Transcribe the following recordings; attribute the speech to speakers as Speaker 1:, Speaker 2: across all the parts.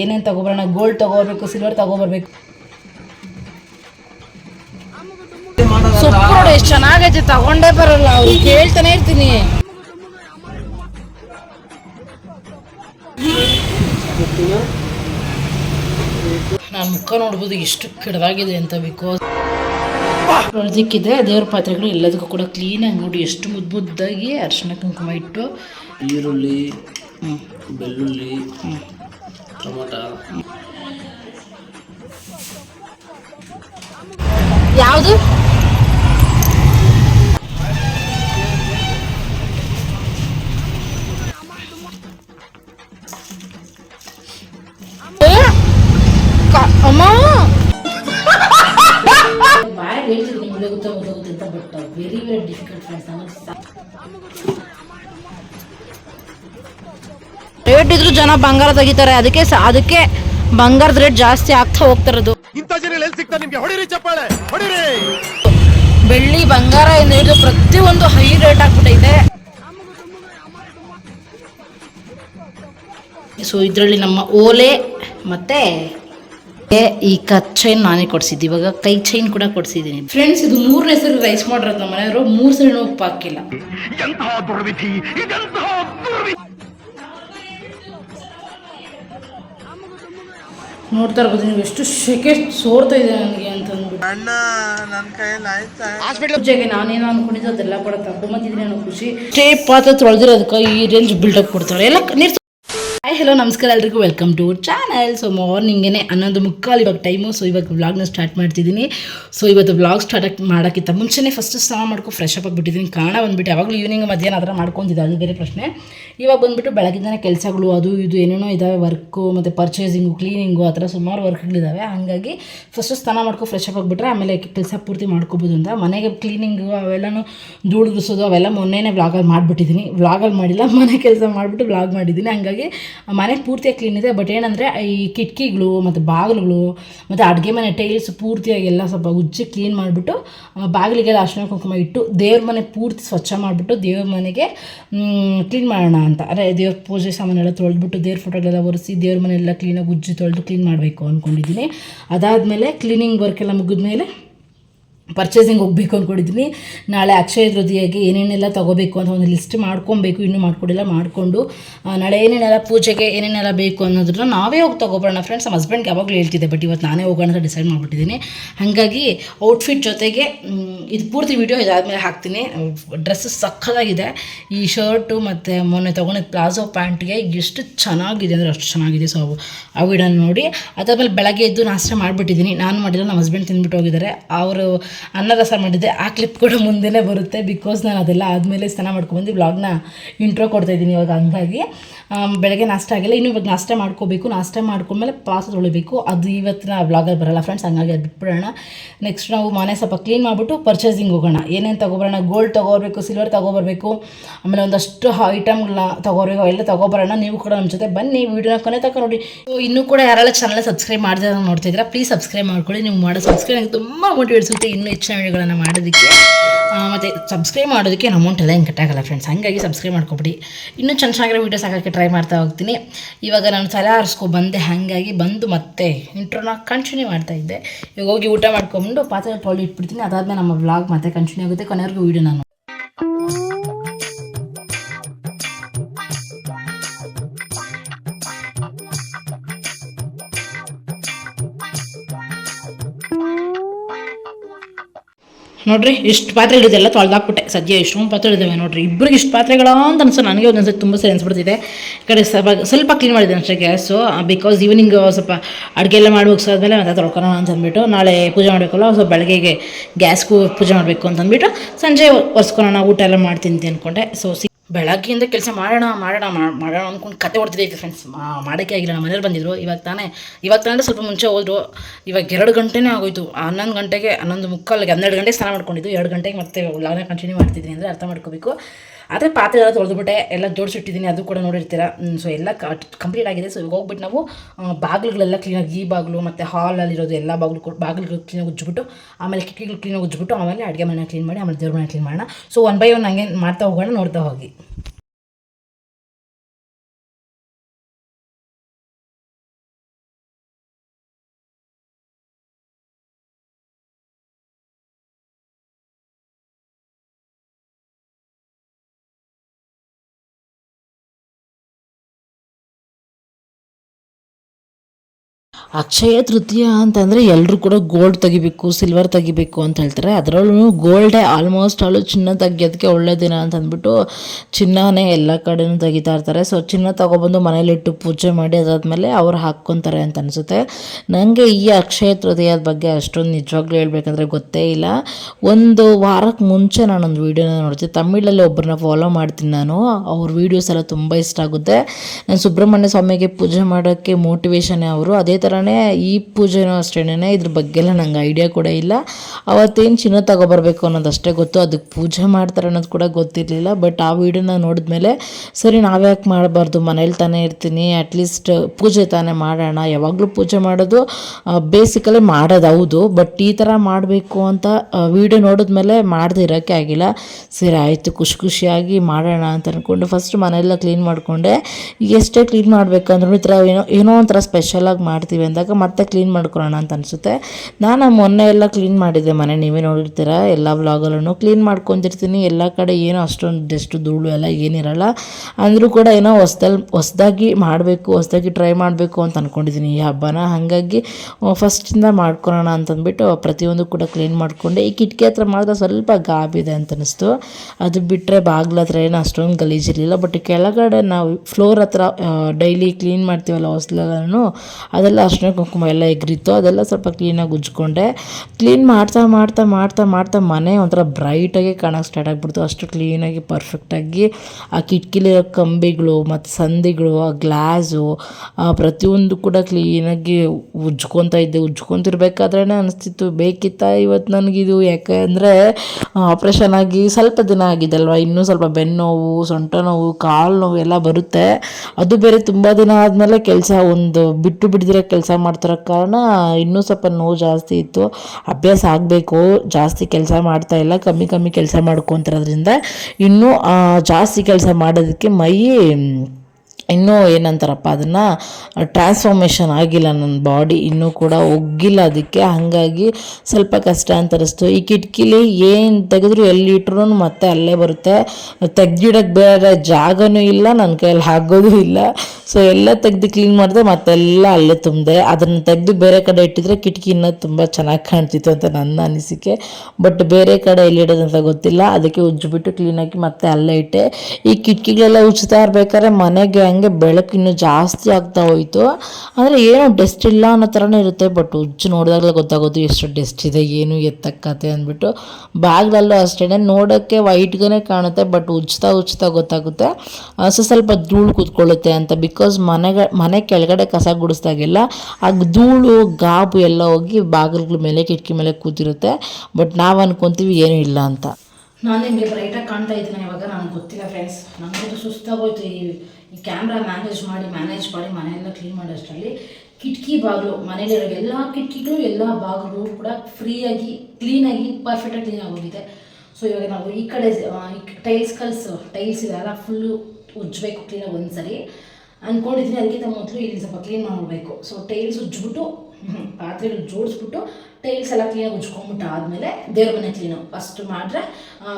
Speaker 1: ಏನೇನು ತಗೋಬರೋಣ? Gold ತಗೋಬರ್ಬೇಕು silver ತಗೋಬರ್ಬೇಕು. ಸೊಪ್ಪು ಎಷ್ಟು ಚೆನ್ನಾಗೈತೆ ತಗೊಂಡೇ ಬರಲ್ಲ. ಅವ್ರು ಕೇಳ್ತಾನೆ ಇರ್ತೀನಿ. ನಾನು ಮುಖ ನೋಡ್ಬೋದು ಎಷ್ಟು ಕೆಡವಾಗಿದೆ ಅಂತ ಬಿಕಾಸ್ ಅದಕ್ಕಿದೆ ದೇವ್ರ ಪಾತ್ರೆಗಳು ಎಲ್ಲದಕ್ಕೂ ಕೂಡ ಕ್ಲೀನಾಗಿ ನೋಡಿ ಎಷ್ಟು ಮುದ್ದು ಮುದ್ದಾಗಿ ಅರಿಶಿನ ಕುಂಕುಮ ಇಟ್ಟು.
Speaker 2: ಈರುಳ್ಳಿ ಬೆಳ್ಳುಳ್ಳಿ
Speaker 1: ಯಾವುದು ಅಮ್ಮ ಬಾಯ್ ಹೇಳ್ತಿದ್ರು ನಿಮ್ಗೆ ಗೊತ್ತಾ ಗೊತ್ತಾಗುತ್ತೆ ಅಂತ but very very difficult friends rate ಇದ್ರು ಜನ ಬಂಗಾರ ತೆಗಿತಾರೆ. ಅದಕ್ಕೆ ಸ- ಅದಕ್ಕೆ ಬಂಗಾರದ ರೇಟ್ ಜಾಸ್ತಿ ಆಗ್ತಾ ಹೋಗ್ತಿರೋದು
Speaker 3: ಇಂಥ ಜನ ಎಲ್ಲಿ ಸಿಗ್ತಾರೆ ನಿಮ್ಗೆ? ಹೊಡಿರಿ ಚಪ್ಪಾಳೆ ಹೊಡಿರಿ!
Speaker 1: ಬೆಳ್ಳಿ ಬಂಗಾರ ಏನಿದ್ರು ಪ್ರತಿ ಪ್ರತಿಯೊಂದು ಹೈ ರೇಟ್ ಆಗ್ಬಿಟ್ಟೈತೆ. ಸೊ ಇದರಲ್ಲಿ ನಮ್ಮ ಓಲೆ ಮತ್ತೆ ಈ ಕತ್ ಚೈನ್ ನಾನೇ ಕೊಡ್ಸಿದ್ದೆ. ಇವಾಗ ಕೈ ಚೈನ್ ಕೂಡ ಕೊಡ್ಸಿದ್ದೀನಿ. ಫ್ರೆಂಡ್ಸ್ ಇದು ಮೂರನೇ ಸರಿ ರೈಸ್ ಮಾಡಿರೋದು ನಮ್ಮ ಮನೆಯವರು ಮೂರು ಸರಿ ಉಪ್ಪು ಹಾಕಿಲ್ಲ. ನೋಡ್ತಾ ಇರ್ಬೋದು ನೀವು ಎಷ್ಟು ಶೆಕೆ ಸೋರ್ತಾ ಇದೆ ನನಗೆ ಅಂತ ಅಂದ್ಬಿಟ್ಟು.
Speaker 3: ಅಣ್ಣ ನನ್ನ ಕೈಯಲ್ಲಿ ಆಯ್ತಾ?
Speaker 1: ಪೂಜೆಗೆ ನಾನೇನೋ ಅನ್ಕೊಂಡಿದ್ದು ಅದೆಲ್ಲ ಕೂಡ ತಗೊಂಬಂದಿದ್ದೀನಿ ಅನ್ನೋ ಖುಷಿ. ಸ್ಟೇ ಪಾತ್ರ ತೊಳೆದಿರೋದಕ್ಕೆ ಈ ರೇಂಜ್ ಬಿಲ್ಡಪ್ ಕೊಡ್ತಾರೆ. ಎಲ್ಲ ನೀರು ಹಾಯ್ ಹಲೋ ನಮಸ್ಕಾರ ಎಲ್ರಿಗೂ. ವೆಲ್ಕಮ್ ಟು ಚಾನಲ್ ಸೊ ಮಾರ್ನಿಂಗೇ ಹನ್ನೊಂದು ಮುಕ್ಕಾಲು ಇವಾಗ ಟೈಮು ಸೊ ಇವಾಗ ವ್ಲಾಗ್ನ ಸ್ಟಾರ್ಟ್ ಮಾಡ್ತಿದ್ದೀನಿ ಸೊ ಇವತ್ತು ವ್ಲಾಗ್ ಸ್ಟಾರ್ಟ್ ಮಾಡೋಕ್ಕಿಂತ ಮುಂಚೆನೇ ಫಸ್ಟ್ ಸ್ನಾನ ಮಾಡ್ಕೊಂಡು ಫ್ರೆಶ್ ಅಪ್ ಆಗಿಬಿಟ್ಟಿದ್ದೀನಿ ಕಾಣ ಬಂದ್ಬಿಟ್ಟು ಯಾವಾಗಲೂ ಈವ್ನಿಂಗ್ ಮಧ್ಯಾಹ್ನ ಅದರ ಮಾಡ್ಕೊಂಡಿದ್ದೆ. ಅದು ಬೇರೆ ಪ್ರಶ್ನೆ. ಇವಾಗ ಬಂದ್ಬಿಟ್ಟು ಬೆಳಗಿಂದನೇ ಕೆಲಸಗಳು ಅದು ಇದು ಏನೇನೋ ಇದ್ದಾವೆ ವರ್ಕು ಮತ್ತು ಪರ್ಚೇಸಿಂಗು ಕ್ಲೀನಿಂಗು ಆ ಥರ ಸುಮಾರು ವರ್ಕ್ಗಳಿದ್ದಾವೆ ಹಾಗಾಗಿ ಫಸ್ಟ್ ಸ್ನಾನ ಮಾಡ್ಕೊಂಡು ಫ್ರೆಶ್ ಅಪ್ ಆಗಿಬಿಟ್ರೆ ಆಮೇಲೆ ಕೆಲಸ ಪೂರ್ತಿ ಮಾಡ್ಕೋಬೋದು ಅಂತ. ಮನೆಗೆ ಕ್ಲೀನಿಂಗು ಅವೆಲ್ಲನೂ ಧೂಳು ಅವೆಲ್ಲ ಮೊನ್ನೆನೇ ವ್ಲಾಗಲ್ಲಿ ಮಾಡಿಬಿಟ್ಟಿದ್ದೀನಿ ವ್ಲಾಗಲ್ಲಿ ಮಾಡಿಲ್ಲ, ಮನೆ ಕೆಲಸ ಮಾಡಿಬಿಟ್ಟು ವ್ಲಾಗ್ ಮಾಡಿದ್ದೀನಿ ಹಂಗಾಗಿ ಮನೆ ಪೂರ್ತಿಯಾಗಿ ಕ್ಲೀನ್ ಇದೆ ಬಟ್ ಏನಂದರೆ ಈ ಕಿಟಕಿಗಳು ಮತ್ತು ಬಾಗಿಲುಗಳು ಮತ್ತು ಅಡುಗೆ ಮನೆ ಟೈಲ್ಸ್ ಪೂರ್ತಿಯಾಗಿ ಎಲ್ಲ ಸ್ವಲ್ಪ ಉಜ್ಜಿ ಕ್ಲೀನ್ ಮಾಡಿಬಿಟ್ಟು ಬಾಗಿಲಿಗೆಲ್ಲ ಅರ್ಶಿನ ಕುಂಕುಮ ಇಟ್ಟು ದೇವ್ರ ಮನೆ ಪೂರ್ತಿ ಸ್ವಚ್ಛ ಮಾಡಿಬಿಟ್ಟು ದೇವ್ರ ಮನೆಗೆ ಕ್ಲೀನ್ ಮಾಡೋಣ ಅಂತ. ಅದೇ ದೇವ್ರ ಪೂಜೆ ಸಾಮಾನೆಲ್ಲ ತೊಳೆದ್ಬಿಟ್ಟು ದೇವ್ರ ಫೋಟೋಗಳೆಲ್ಲ ಒರೆಸಿ ದೇವ್ರ ಮನೆಯೆಲ್ಲ ಕ್ಲೀನಾಗಿ ಉಜ್ಜಿ ತೊಳೆದು ಕ್ಲೀನ್ ಮಾಡಬೇಕು ಅಂದ್ಕೊಂಡಿದ್ದೀನಿ ಅದಾದಮೇಲೆ ಕ್ಲೀನಿಂಗ್ ವರ್ಕ್ ಎಲ್ಲ ಮುಗಿದ್ಮೇಲೆ ಪರ್ಚೇಸಿಂಗ್ ಹೋಗಬೇಕು ಅಂದ್ಕೊಂಡಿದ್ದೀನಿ ನಾಳೆ ಅಕ್ಷಯ ತೃತೀಯಗೆ ಏನೇನೆಲ್ಲ ತೊಗೋಬೇಕು ಅಂತ ಒಂದು ಲಿಸ್ಟ್ ಮಾಡ್ಕೊಬೇಕು, ಇನ್ನೂ ಮಾಡ್ಕೊಡಿಲ್ಲ, ಮಾಡಿಕೊಂಡು ನಾಳೆ ಏನೇನೆಲ್ಲ ಪೂಜೆಗೆ ಏನೇನೆಲ್ಲ ಬೇಕು ಅನ್ನೋದನ್ನ ನಾವೇ ಹೋಗಿ ತೊಗೊಬರೋಣ ಫ್ರೆಂಡ್ಸ್ ನಮ್ಮ ಹಸ್ಬೆಂಡ್ಗೆ ಯಾವಾಗಲೂ ಹೇಳ್ತಿದ್ದೆ ಬಟ್ ಇವತ್ತು ನಾನೇ ಹೋಗೋಣ ಅಂತ ಡಿಸೈಡ್ ಮಾಡಿಬಿಟ್ಟಿದ್ದೀನಿ ಹಾಗಾಗಿ ಔಟ್ಫಿಟ್ ಜೊತೆಗೆ ಇದು ಪೂರ್ತಿ ವಿಡಿಯೋ ಇದಾದಮೇಲೆ ಹಾಕ್ತೀನಿ. ಡ್ರೆಸ್ ಸಕ್ಕದಾಗಿದೆ ಈ ಶರ್ಟು ಮತ್ತು ಮೊನ್ನೆ ತೊಗೊಂಡಿದ್ದು ಪ್ಲಾಜೋ ಪ್ಯಾಂಟ್ಗೆ ಎಷ್ಟು ಚೆನ್ನಾಗಿದೆ ಅಂದರೆ ಅಷ್ಟು ಚೆನ್ನಾಗಿದೆ ಸೊ ಅವು ನೋಡಿ. ಅದಾದಮೇಲೆ ಬೆಳಗ್ಗೆ ಎದ್ದು ನಾಷ್ಟ ಮಾಡಿಬಿಟ್ಟಿದ್ದೀನಿ ನಾನು ಮಾಡಿಲ್ಲ ನಮ್ಮ ಹಸ್ಬೆಂಡ್ ತಿಂದ್ಬಿಟ್ಟು ಹೋಗಿದ್ದಾರೆ. ಅವರು ಅನ್ನ ರಸ ಮಾಡಿದ್ದೆ. ಆ ಕ್ಲಿಪ್ ಕೂಡ ಮುಂದೆನೇ ಬರುತ್ತೆ ಬಿಕಾಸ್ ನಾನು ಅದೆಲ್ಲ ಆದಮೇಲೆ ಸ್ನಾನ ಮಾಡ್ಕೊಂಬಂದು ವ್ಲಾಗ್ನ ಇಂಟ್ರೋ ಕೊಡ್ತಾಯಿದ್ದೀನಿ ಇವಾಗ. ಹಂಗಾಗಿ ಬೆಳಗ್ಗೆ ನಾಷ್ಟ ಆಗಿಲ್ಲ. ಇನ್ನು ಇವಾಗ ನಾಷ್ಟ ಮಾಡ್ಕೋಬೇಕು. ನಾಷ್ಟ ಮಾಡ್ಕೊಂಡ್ಮೇಲೆ ಪಾತ್ರೆ ತೊಳಿಬೇಕು. ಅದು ಇವತ್ತಿನ ವ್ಲಾಗಲ್ಲಿ ಬರಲ್ಲ ಫ್ರೆಂಡ್ಸ್ ಹಂಗಾಗಿ ಅದು ಬಿಟ್ಬಿಡೋಣ. ನೆಕ್ಸ್ಟ್ ನಾವು ಮನೆ ಸ್ವಲ್ಪ ಕ್ಲೀನ್ ಮಾಡಿಬಿಟ್ಟು ಪರ್ಚೇಸಿಂಗ್ ಹೋಗೋಣ. ಏನೇನು ತೊಗೊಬರೋಣ? Gold ತೊಗೋಬರ್ಬೇಕು silver ತೊಗೊಬರ್ಬೇಕು. ಆಮೇಲೆ ಒಂದಷ್ಟು ಐಟಮ್ಗಳನ್ನ ತೊಗೋಬೇಕು. ಎಲ್ಲ ತೊಗೊಬರೋಣ. ನೀವು ಕೂಡ ನಮ್ಮ ಜೊತೆ ಬನ್ನಿ. ವೀಡಿಯೋನ ಕೊನೆ ತನಕ ನೋಡಿ. ಇನ್ನೂ ಕೂಡ ಯಾರೆಲ್ಲ ಚಾನಲ್ ಸಬ್ಸ್ಕ್ರೈಬ್ ಮಾಡಿದ್ರೆ ನೋಡ್ತಿದ್ದೀರಾ ಪ್ಲೀಸ್ ಸಬ್ಸ್ಕ್ರೈಬ್ ಮಾಡ್ಕೊಳ್ಳಿ. ನೀವು ಮಾಡೋ ಸಬ್ಸ್ಕ್ರೈಬ್ ನನಗೆ ತುಂಬ ಮೋಟಿವೇಟ್ ಸಿಗುತ್ತೆ ಇನ್ನೂ ಹೆಚ್ಚಿನ ವೀಡಿಯೋಗಳನ್ನು ಮಾಡೋದಕ್ಕೆ. ಮತ್ತು ಸಬ್ಸ್ಕ್ರೈಬ್ ಮಾಡೋದಕ್ಕೆ ಅಮೌಂಟ್ ಎಲ್ಲ ಹೆಂಗೆ ಕಟ್ಟಾಗಲ್ಲ ಫ್ರೆಂಡ್ಸ್ ಹಾಗಾಗಿ ಸಬ್ಸ್ಕ್ರೈಬ್ ಮಾಡ್ಕೊಬಿಡಿ. ಇನ್ನೂ ಚೆನ್ನ ಚೆನ್ನಾಗಿರೋ ವೀಡಿಯೋಸ್ ಹಾಕೋಕ್ಕೆ ಮಾಡ್ತಾ ಹೋಗ್ತೀನಿ. ಇವಾಗ ನಾನು ತಲೆ ಆರಿಸ್ಕೊ ಬಂದೆ, ಹಾಗಾಗಿ ಬಂದು ಮತ್ತೆ ಇಂಟ್ರೋನ ಕಂಟಿನ್ಯೂ ಮಾಡ್ತಾ ಇದ್ದೆ. ಇವಾಗ ಹೋಗಿ ಊಟ ಮಾಡ್ಕೊಂಡು ಪಾತ್ರೆ ತೊಳೆದು ಇಟ್ಬಿಡ್ತೀನಿ. ಅದಾದಮೇಲೆ ನಮ್ಮ ವ್ಲಾಗ್ ಮತ್ತೆ ಕಂಟಿನ್ಯೂ ಆಗುತ್ತೆ. ಕೊನೆವರೆಗೂ ವೀಡಿಯೋ ನಾನು ನೋಡ್ರಿ, ಇಷ್ಟು ಪಾತ್ರೆಗಳಿದೆಲ್ಲ ತೊಳೆದಾಕ್ಬಿಟ್ಟೆ. ಸದ್ಯ ಇಷ್ಟೊಂದು ಪಾತ್ರೆ ನೋಡ್ರಿ. ಇಬ್ಬರಿಗೆ ಇಷ್ಟು ಪಾತ್ರೆಗಳ ಅಂತ ಅನ್ಸೋ ನನಗೆ ಒಂದೊಂದ್ಸತಿ ತುಂಬ ಸರಿ ಅನ್ಸ್ಬಿಡ್ತಿದೆ. ಈ ಕಡೆ ಸ್ವಲ್ಪ ಸ್ವಲ್ಪ ಕ್ಲೀನ್ ಮಾಡಿದೆ ಅಷ್ಟೇ ಗ್ಯಾಸು. ಬಿಕಾಸ್ ಈವ್ನಿಂಗ್ ಸ್ವಲ್ಪ ಅಡುಗೆ ಎಲ್ಲ ಮಾಡಿ ಮುಗಿಸಾದ್ಮೇಲೆ ಮತ್ತೆ ತೊಳ್ಕೊಳೋಣ ಅಂತ ಅಂದ್ಬಿಟ್ಟು ನಾಳೆ ಪೂಜೆ ಮಾಡಬೇಕಲ್ಲ ಸ್ವಲ್ಪ ಬೆಳಗ್ಗೆಗೆ ಗ್ಯಾಸ್ಗೂ ಪೂಜೆ ಮಾಡಬೇಕು ಅಂತ ಅಂದ್ಬಿಟ್ಟು ಸಂಜೆ ಒರೆಸ್ಕೊಳೋಣ, ಊಟ ಎಲ್ಲ ಮಾಡ್ತೀನಿ ಅಂದ್ಕೊಂಡೆ. ಸಿ ಬೆಳಗ್ಗೆಯಿಂದ ಕೆಲಸ ಮಾಡೋಣ ಮಾಡೋಣ ಮಾಡೋಣ ಅಂದ್ಕೊಂಡು ಕತೆ ಹೊಡ್ತಿದ್ದೈತೆ ಫ್ರೆಂಡ್ಸ್ ಮಾಡೋಕ್ಕೆ ಆಗಿಲ್ಲ, ನಮ್ಮ ಮನೇಲಿ ಬಂದಿದ್ರು. ಇವಾಗ ತಾನೇ ಇವಾಗ ತಾನೇ ಸ್ವಲ್ಪ ಮುಂಚೆ ಹೋದ್ರು. ಇವಾಗ ಎರಡು ಗಂಟೆನೇ ಆಗೋಯ್ತು. ಹನ್ನೊಂದು ಗಂಟೆಗೆ ಹನ್ನೊಂದು ಮುಕ್ಕಾಲಿಗೆ ಹನ್ನೆರಡು ಗಂಟೆಗೆ ಸ್ನಾನ ಮಾಡ್ಕೊಂಡಿದ್ದು. ಎರಡು ಗಂಟೆಗೆ ಮತ್ತೆ ಲಾಗ್ನ ಕಂಟಿನ್ಯೂ ಮಾಡ್ತಿದ್ದೀನಿ ಅಂದರೆ ಅರ್ಥ ಮಾಡ್ಕೋಬೇಕು. ಆದರೆ ಪಾತ್ರೆ ಎಲ್ಲ ತೊಳೆದುಬಿಟ್ಟೆ, ಎಲ್ಲ ಜೋಡಿಸಿಟ್ಟಿದ್ದೀನಿ, ಅದು ಕೂಡ ನೋಡಿರ್ತೀರ? ಸೊ ಎಲ್ಲ ಕಂಪ್ಲೀಟ್ ಆಗಿದೆ. ಸೊ ಇವಾಗ ಹೋಗ್ಬಿಟ್ಟು ನಾವು ಬಾಗಿಲುಗಳೆಲ್ಲ ಕ್ಲೀನಾಗಿ ಈ ಬಾಗಿಲು ಮತ್ತು ಹಾಲಲ್ಲಿರೋದು ಎಲ್ಲ ಬಾಗಿಲು ಬಾಗಿಲುಗಳು ಕ್ಲೀನಾಗಿ ಉಜ್ಜಿಬಿಟ್ಟು, ಆಮೇಲೆ ಕಿಟಕಿಗಳು ಕ್ಲೀನಾಗಿ ಉಜ್ಜಿಬಿಟ್ಟು, ಆಮೇಲೆ ಅಡುಗೆ ಮನೆ ಕ್ಲೀನ್ ಮಾಡಿ, ಆಮೇಲೆ ದೇವ್ರ ಮನೆ ಕ್ಲೀನ್ ಮಾಡೋಣ. ಸೊ ಒನ್ ಬೈ ಒನ್ ಹಂಗೆ ಮಾಡ್ತಾ ಹೋಗೋಣ, ನೋಡ್ತಾ ಹೋಗಿ.
Speaker 4: ಅಕ್ಷಯ ತೃತೀಯ ಅಂತಂದರೆ ಎಲ್ಲರೂ ಕೂಡ ಗೋಲ್ಡ್ ತೆಗಿಬೇಕು ಸಿಲ್ವರ್ ತೆಗಿಬೇಕು ಅಂತ ಹೇಳ್ತಾರೆ. ಅದರಲ್ಲೂ ಗೋಲ್ಡೇ ಆಲ್ಮೋಸ್ಟ್ ಆಲು ಚಿನ್ನ ತೆಗಿಯೋದಕ್ಕೆ ಒಳ್ಳೆ ದಿನ ಅಂತ ಅಂದ್ಬಿಟ್ಟು ಚಿನ್ನನೇ ಎಲ್ಲ ಕಡೆನೂ ತೆಗಿತಾ ಇರ್ತಾರೆ. ಸೊ ಚಿನ್ನ ತೊಗೊಬಂದು ಮನೇಲಿಟ್ಟು ಪೂಜೆ ಮಾಡಿ ಅದಾದಮೇಲೆ ಅವ್ರು ಹಾಕ್ಕೊತಾರೆ ಅಂತ ಅನಿಸುತ್ತೆ. ನನಗೆ ಈ ಅಕ್ಷಯ ತೃತೀಯದ ಬಗ್ಗೆ ಅಷ್ಟೊಂದು ನಿಜವಾಗ್ಲೂ ಹೇಳ್ಬೇಕಂದ್ರೆ ಗೊತ್ತೇ ಇಲ್ಲ. ಒಂದು ವಾರಕ್ಕೆ ಮುಂಚೆ ನಾನೊಂದು ವೀಡಿಯೋನ ನೋಡ್ತೀನಿ ತಮಿಳಲ್ಲಿ ಒಬ್ಬರನ್ನ ಫಾಲೋ ಮಾಡ್ತೀನಿ ನಾನು. ಅವ್ರ ವೀಡಿಯೋಸ್ ಎಲ್ಲ ತುಂಬ ಇಷ್ಟ ಆಗುತ್ತೆ. ನಾನು ಸುಬ್ರಹ್ಮಣ್ಯ ಸ್ವಾಮಿಗೆ ಪೂಜೆ ಮಾಡೋಕ್ಕೆ ಮೋಟಿವೇಶನ್ ಅವರು. ಅದೇ ಥರನೇ ಈ ಪೂಜೆನೂ ಅಷ್ಟೇನೆ ಇದ್ರ ಬಗ್ಗೆ ಎಲ್ಲ ನಂಗೆ ಐಡಿಯಾ ಕೂಡ ಇಲ್ಲ. ಅವತ್ತೇನು ಚಿನ್ನ ತಗೊಬರ್ಬೇಕು ಅನ್ನೋದಷ್ಟೇ ಗೊತ್ತು. ಅದಕ್ಕೆ ಪೂಜೆ ಮಾಡ್ತಾರೆ ಅನ್ನೋದು ಕೂಡ ಗೊತ್ತಿರಲಿಲ್ಲ. ಬಟ್ ಆ ವೀಡಿಯೋನ ನೋಡಿದ್ಮೇಲೆ ಸರಿ ನಾವ್ಯಾಕೆ ಮಾಡಬಾರ್ದು? ಮನೇಲಿ ತಾನೇ ಇರ್ತೀನಿ. ಅಟ್ಲೀಸ್ಟ್ ಪೂಜೆ ತಾನೇ ಮಾಡೋಣ. ಯಾವಾಗಲೂ ಪೂಜೆ ಮಾಡೋದು ಬೇಸಿಕಲಿ ಮಾಡೋದು ಹೌದು. ಬಟ್ ಈ ಥರ ಮಾಡಬೇಕು ಅಂತ ವೀಡಿಯೋ ನೋಡಿದ್ಮೇಲೆ ಇರೋಕ್ಕೆ ಆಗಿಲ್ಲ. ಸರಿ ಆಯಿತು, ಖುಷಿ ಖುಷಿಯಾಗಿ ಮಾಡೋಣ ಅಂತ ಅಂದ್ಕೊಂಡು ಫಸ್ಟ್ ಮನೆಯೆಲ್ಲ ಕ್ಲೀನ್ ಮಾಡಿಕೊಂಡೆ. ಎಷ್ಟೇ ಕ್ಲೀನ್ ಮಾಡಬೇಕಂದ್ರೂ ಈ ಥರ ಏನೋ ಏನೋ ಒಂಥರ ಸ್ಪೆಷಲಾಗಿ ಮಾಡ್ತೀವಿ ಅಂದಾಗ ಮತ್ತೆ ಕ್ಲೀನ್ ಮಾಡ್ಕೊಳ್ಳೋಣ ಅಂತ ಅನಿಸುತ್ತೆ. ನಾನು ಮೊನ್ನೆ ಎಲ್ಲ ಕ್ಲೀನ್ ಮಾಡಿದ್ದೆ ಮನೆ, ನೀವೇ ನೋಡಿರ್ತೀರ? ಎಲ್ಲ ವ್ಲಾಗಲ್ಲೂ ಕ್ಲೀನ್ ಮಾಡ್ಕೊಂಡಿರ್ತೀನಿ. ಎಲ್ಲ ಕಡೆ ಏನೋ ಅಷ್ಟೊಂದು ಡಸ್ಟು ಧೂಳು ಎಲ್ಲ ಏನಿರಲ್ಲ. ಅಂದರೂ ಕೂಡ ಏನೋ ಹೊಸ್ದಲ್ಲಿ ಹೊಸ್ದಾಗಿ ಮಾಡಬೇಕು, ಹೊಸ್ದಾಗಿ ಟ್ರೈ ಮಾಡಬೇಕು ಅಂತ ಅಂದ್ಕೊಂಡಿದ್ದೀನಿ ಈ ಹಬ್ಬನ. ಹಾಗಾಗಿ ಫಸ್ಟಿಂದ ಮಾಡ್ಕೊಳೋಣ ಅಂತಂದ್ಬಿಟ್ಟು ಪ್ರತಿಯೊಂದು ಕೂಡ ಕ್ಲೀನ್ ಮಾಡಿಕೊಂಡೆ. ಈ ಕಿಟಕಿ ಹತ್ರ ಮಾತ್ರ ಸ್ವಲ್ಪ ಗಾಬಿದೆ ಅಂತ ಅನಿಸ್ತು. ಅದು ಬಿಟ್ಟರೆ ಬಾಗ್ಲ ಹತ್ರ ಏನು ಅಷ್ಟೊಂದು ಗಲೀಜಿರಲಿಲ್ಲ ಬಟ್ ಕೆಳಗಡೆ ನಾವು ಫ್ಲೋರ್ ಹತ್ರ ಡೈಲಿ ಕ್ಲೀನ್ ಮಾಡ್ತೀವಲ್ಲ ಹೊಸ್ಲೂ ಅದೆಲ್ಲ ಅರ್ಶಿನ ಕುಂಕುಮ ಎಲ್ಲ ಎಗ್ರಿತ್ತು, ಅದೆಲ್ಲ ಸ್ವಲ್ಪ ಕ್ಲೀನಾಗಿ ಉಜ್ಕೊಂಡೆ. ಕ್ಲೀನ್ ಮಾಡ್ತಾ ಮಾಡ್ತಾ ಮಾಡ್ತಾ ಮಾಡ್ತಾ ಮನೆ ಒಂಥರ ಬ್ರೈಟಾಗಿ ಕಾಣೋಕ್ಕೆ ಸ್ಟಾರ್ಟ್ ಆಗಿಬಿಡ್ತು. ಅಷ್ಟು ಕ್ಲೀನಾಗಿ ಪರ್ಫೆಕ್ಟಾಗಿ ಆ ಕಿಟಕಿಲಿರೋ ಕಂಬಿಗಳು ಮತ್ತು ಸಂದಿಗಳು, ಆ ಗ್ಲಾಸು ಪ್ರತಿಯೊಂದು ಕೂಡ ಕ್ಲೀನಾಗಿ ಉಜ್ಕೊತಾ ಇದ್ದೆ. ಉಜ್ಕೊತಿರ್ಬೇಕಾದ್ರೇ ಅನಿಸ್ತಿತ್ತು. ಬೇಕಿತ್ತಾ ಇವತ್ತು ನನಗಿದು? ಯಾಕೆ ಅಂದರೆ ಆಪ್ರೇಷನ್ ಆಗಿ ಸ್ವಲ್ಪ ದಿನ ಆಗಿದೆಲ್ವ? ಇನ್ನೂ ಸ್ವಲ್ಪ ಬೆನ್ನೋವು ನೋವು ಸೊಂಟ ನೋವು, ಕಾಲು ನೋವು ಎಲ್ಲ ಬರುತ್ತೆ. ಅದು ಬೇರೆ ತುಂಬ ದಿನ ಆದಮೇಲೆ ಕೆಲಸ ಒಂದು ಬಿಟ್ಟು ಬಿಡದಿರೋ ಕೆಲಸ ಮಾಡ್ತಿರೋ ಕಾರಣ ಇನ್ನೂ ಸ್ವಲ್ಪ ನೋವು ಜಾಸ್ತಿ ಇತ್ತು. ಅಭ್ಯಾಸ ಆಗಬೇಕು, ಜಾಸ್ತಿ ಕೆಲಸ ಮಾಡ್ತಾ ಇಲ್ಲ, ಕಮ್ಮಿ ಕಮ್ಮಿ ಕೆಲಸ ಮಾಡ್ಕೊತಿರೋದ್ರಿಂದ ಇನ್ನೂ ಜಾಸ್ತಿ ಕೆಲಸ ಮಾಡೋದಕ್ಕೆ ಮೈ ಇನ್ನೂ ಏನಂತಾರಪ್ಪ, ಅದನ್ನು ಟ್ರಾನ್ಸ್ಫಾರ್ಮೇಷನ್ ಆಗಿಲ್ಲ ನನ್ನ ಬಾಡಿ ಇನ್ನೂ ಕೂಡ ಒಗ್ಗಿಲ್ಲ ಅದಕ್ಕೆ. ಹಾಗಾಗಿ ಸ್ವಲ್ಪ ಕಷ್ಟ ಅಂತ ಅನಿಸ್ತು ಈ ಕಿಟಕಿಲಿ ಏನು ತೆಗೆದ್ರು ಎಲ್ಲಿ ಇಟ್ರು ಮತ್ತೆ ಅಲ್ಲೇ ಬರುತ್ತೆ. ತೆಗ್ದಿಡಕ್ಕೆ ಬೇರೆ ಜಾಗನೂ ಇಲ್ಲ ನನ್ನ ಕೈಯಲ್ಲಿ ಹಾಕೋದು ಇಲ್ಲ. ಸೊ ಎಲ್ಲ ತೆಗ್ದು ಕ್ಲೀನ್ ಮಾಡಿದೆ, ಮತ್ತೆಲ್ಲ ಅಲ್ಲೇ ತುಂಬಿದೆ. ಅದನ್ನು ತೆಗೆದು ಬೇರೆ ಕಡೆ ಇಟ್ಟಿದ್ರೆ ಕಿಟಕಿ ಇನ್ನೂ ತುಂಬ ಚೆನ್ನಾಗಿ ಕಾಣ್ತಿತ್ತು ಅಂತ ನನ್ನ ಅನಿಸಿಕೆ. ಬಟ್ ಬೇರೆ ಕಡೆ ಎಲ್ಲಿಡೋದಂತ ಗೊತ್ತಿಲ್ಲ. ಅದಕ್ಕೆ ಉಜ್ಜಿಬಿಟ್ಟು ಕ್ಲೀನಾಗಿ ಮತ್ತೆ ಅಲ್ಲೇ ಇಟ್ಟೆ. ಈ ಕಿಟಕಿಗಳೆಲ್ಲ ಉಜ್ತಾ ಇರಬೇಕಾದ್ರೆ ಮನೆಗೆ ಹಂಗೆ ಬೆಳಕು ಇನ್ನೂ ಜಾಸ್ತಿ ಆಗ್ತಾ ಹೋಯಿತು. ಅಂದರೆ ಏನೋ ಡಸ್ಟ್ ಇಲ್ಲ ಅನ್ನೋ ಥರನೇ ಇರುತ್ತೆ ಬಟ್ ಉಜ್ಜು ನೋಡಿದಾಗಲೇ ಗೊತ್ತಾಗೋದು ಎಷ್ಟು ಡಸ್ಟ್ ಇದೆ, ಏನು ಎತ್ತಕ್ಕತ್ತೆ ಅಂದ್ಬಿಟ್ಟು. ಬಾಗ್ಲಲ್ಲೂ ಅಷ್ಟೇ ನೋಡೋಕ್ಕೆ ವೈಟ್ಗೇ ಕಾಣುತ್ತೆ ಬಟ್ ಉಜ್ತಾ ಉಜ್ತಾ ಗೊತ್ತಾಗುತ್ತೆ. ಸೊ ಸ್ವಲ್ಪ ಧೂಳು ಕೂತ್ಕೊಳ್ಳುತ್ತೆ ಅಂತ ಬಿಕಾಸ್ ಮನೆಗ, ಮನೆ ಕೆಳಗಡೆ ಕಸ ಗುಡಿಸ್ದಾಗೆಲ್ಲ ಆ ಧೂಳು, ಗಾಬು ಎಲ್ಲ ಹೋಗಿ ಬಾಗಿಲುಗಳ ಮೇಲೆ, ಕಿಟಕಿ ಮೇಲೆ ಕೂತಿರುತ್ತೆ. ಬಟ್ ನಾವು ಅನ್ಕೊಂತೀವಿ ಏನೂ ಇಲ್ಲ ಅಂತ. ನಾನು ನಿಮಗೆ ಬ್ರೈಟಾಗಿ ಕಾಣ್ತಾ ಇದ್ದೀನಿ ಇವಾಗ, ನನಗೆ ಗೊತ್ತಿಲ್ಲ ಫ್ರೆಂಡ್ಸ್ ನನಗಂತೂ ಸುಸ್ತಾಗೋಯ್ತು ಈ ಈ ಕ್ಯಾಮ್ರಾ ಮ್ಯಾನೇಜ್ ಮಾಡಿ ಮ್ಯಾನೇಜ್ ಮಾಡಿ ಮನೆಯೆಲ್ಲ ಕ್ಲೀನ್ ಮಾಡೋಷ್ಟರಲ್ಲಿ. ಕಿಟಕಿ ಬಾಗಿಲು ಮನೇಲಿರೋ ಎಲ್ಲ ಕಿಟಕಿಗಳು, ಎಲ್ಲ ಬಾಗಿಲು ಕೂಡ ಫ್ರೀಯಾಗಿ ಕ್ಲೀನಾಗಿ ಪರ್ಫೆಕ್ಟಾಗಿ ಕ್ಲೀನ್ ಆಗೋಗಿದೆ ಸೊ ಇವಾಗ ನಾವು ಈ ಕಡೆ ಟೈಲ್ಸ್ ಕಲ್ಸ್. ಟೈಲ್ಸ್ ಇದೆ ಅಲ್ಲ ಫುಲ್ಲು ಉಜ್ಜಬೇಕು ಕ್ಲೀನಾಗಿ ಒಂದ್ಸರಿ. ಅಂದ್ಕೊಂಡಿದ್ದೀನಿ ಅದಕ್ಕಿಂತ ಮೊದಲು ಇಲ್ಲಿ ಸ್ವಲ್ಪ ಕ್ಲೀನ್ ಮಾಡಬೇಕು ಸೊ ಟೈಲ್ಸ್ ಉಜ್ಜಿಬಿಟ್ಟು ಪಾತ್ರೆಗಳು ಜೋಡಿಸ್ಬಿಟ್ಟು ಟೈಲ್ಸ್ ಎಲ್ಲ ಕ್ಲೀನಾಗಿ ಉಜ್ಕೊಂಬಿಟ್ಟು ಆದಮೇಲೆ ದೇವ್ರ ಮನೆ ಕ್ಲೀನು ಫಸ್ಟ್ ಮಾಡ್ರೆ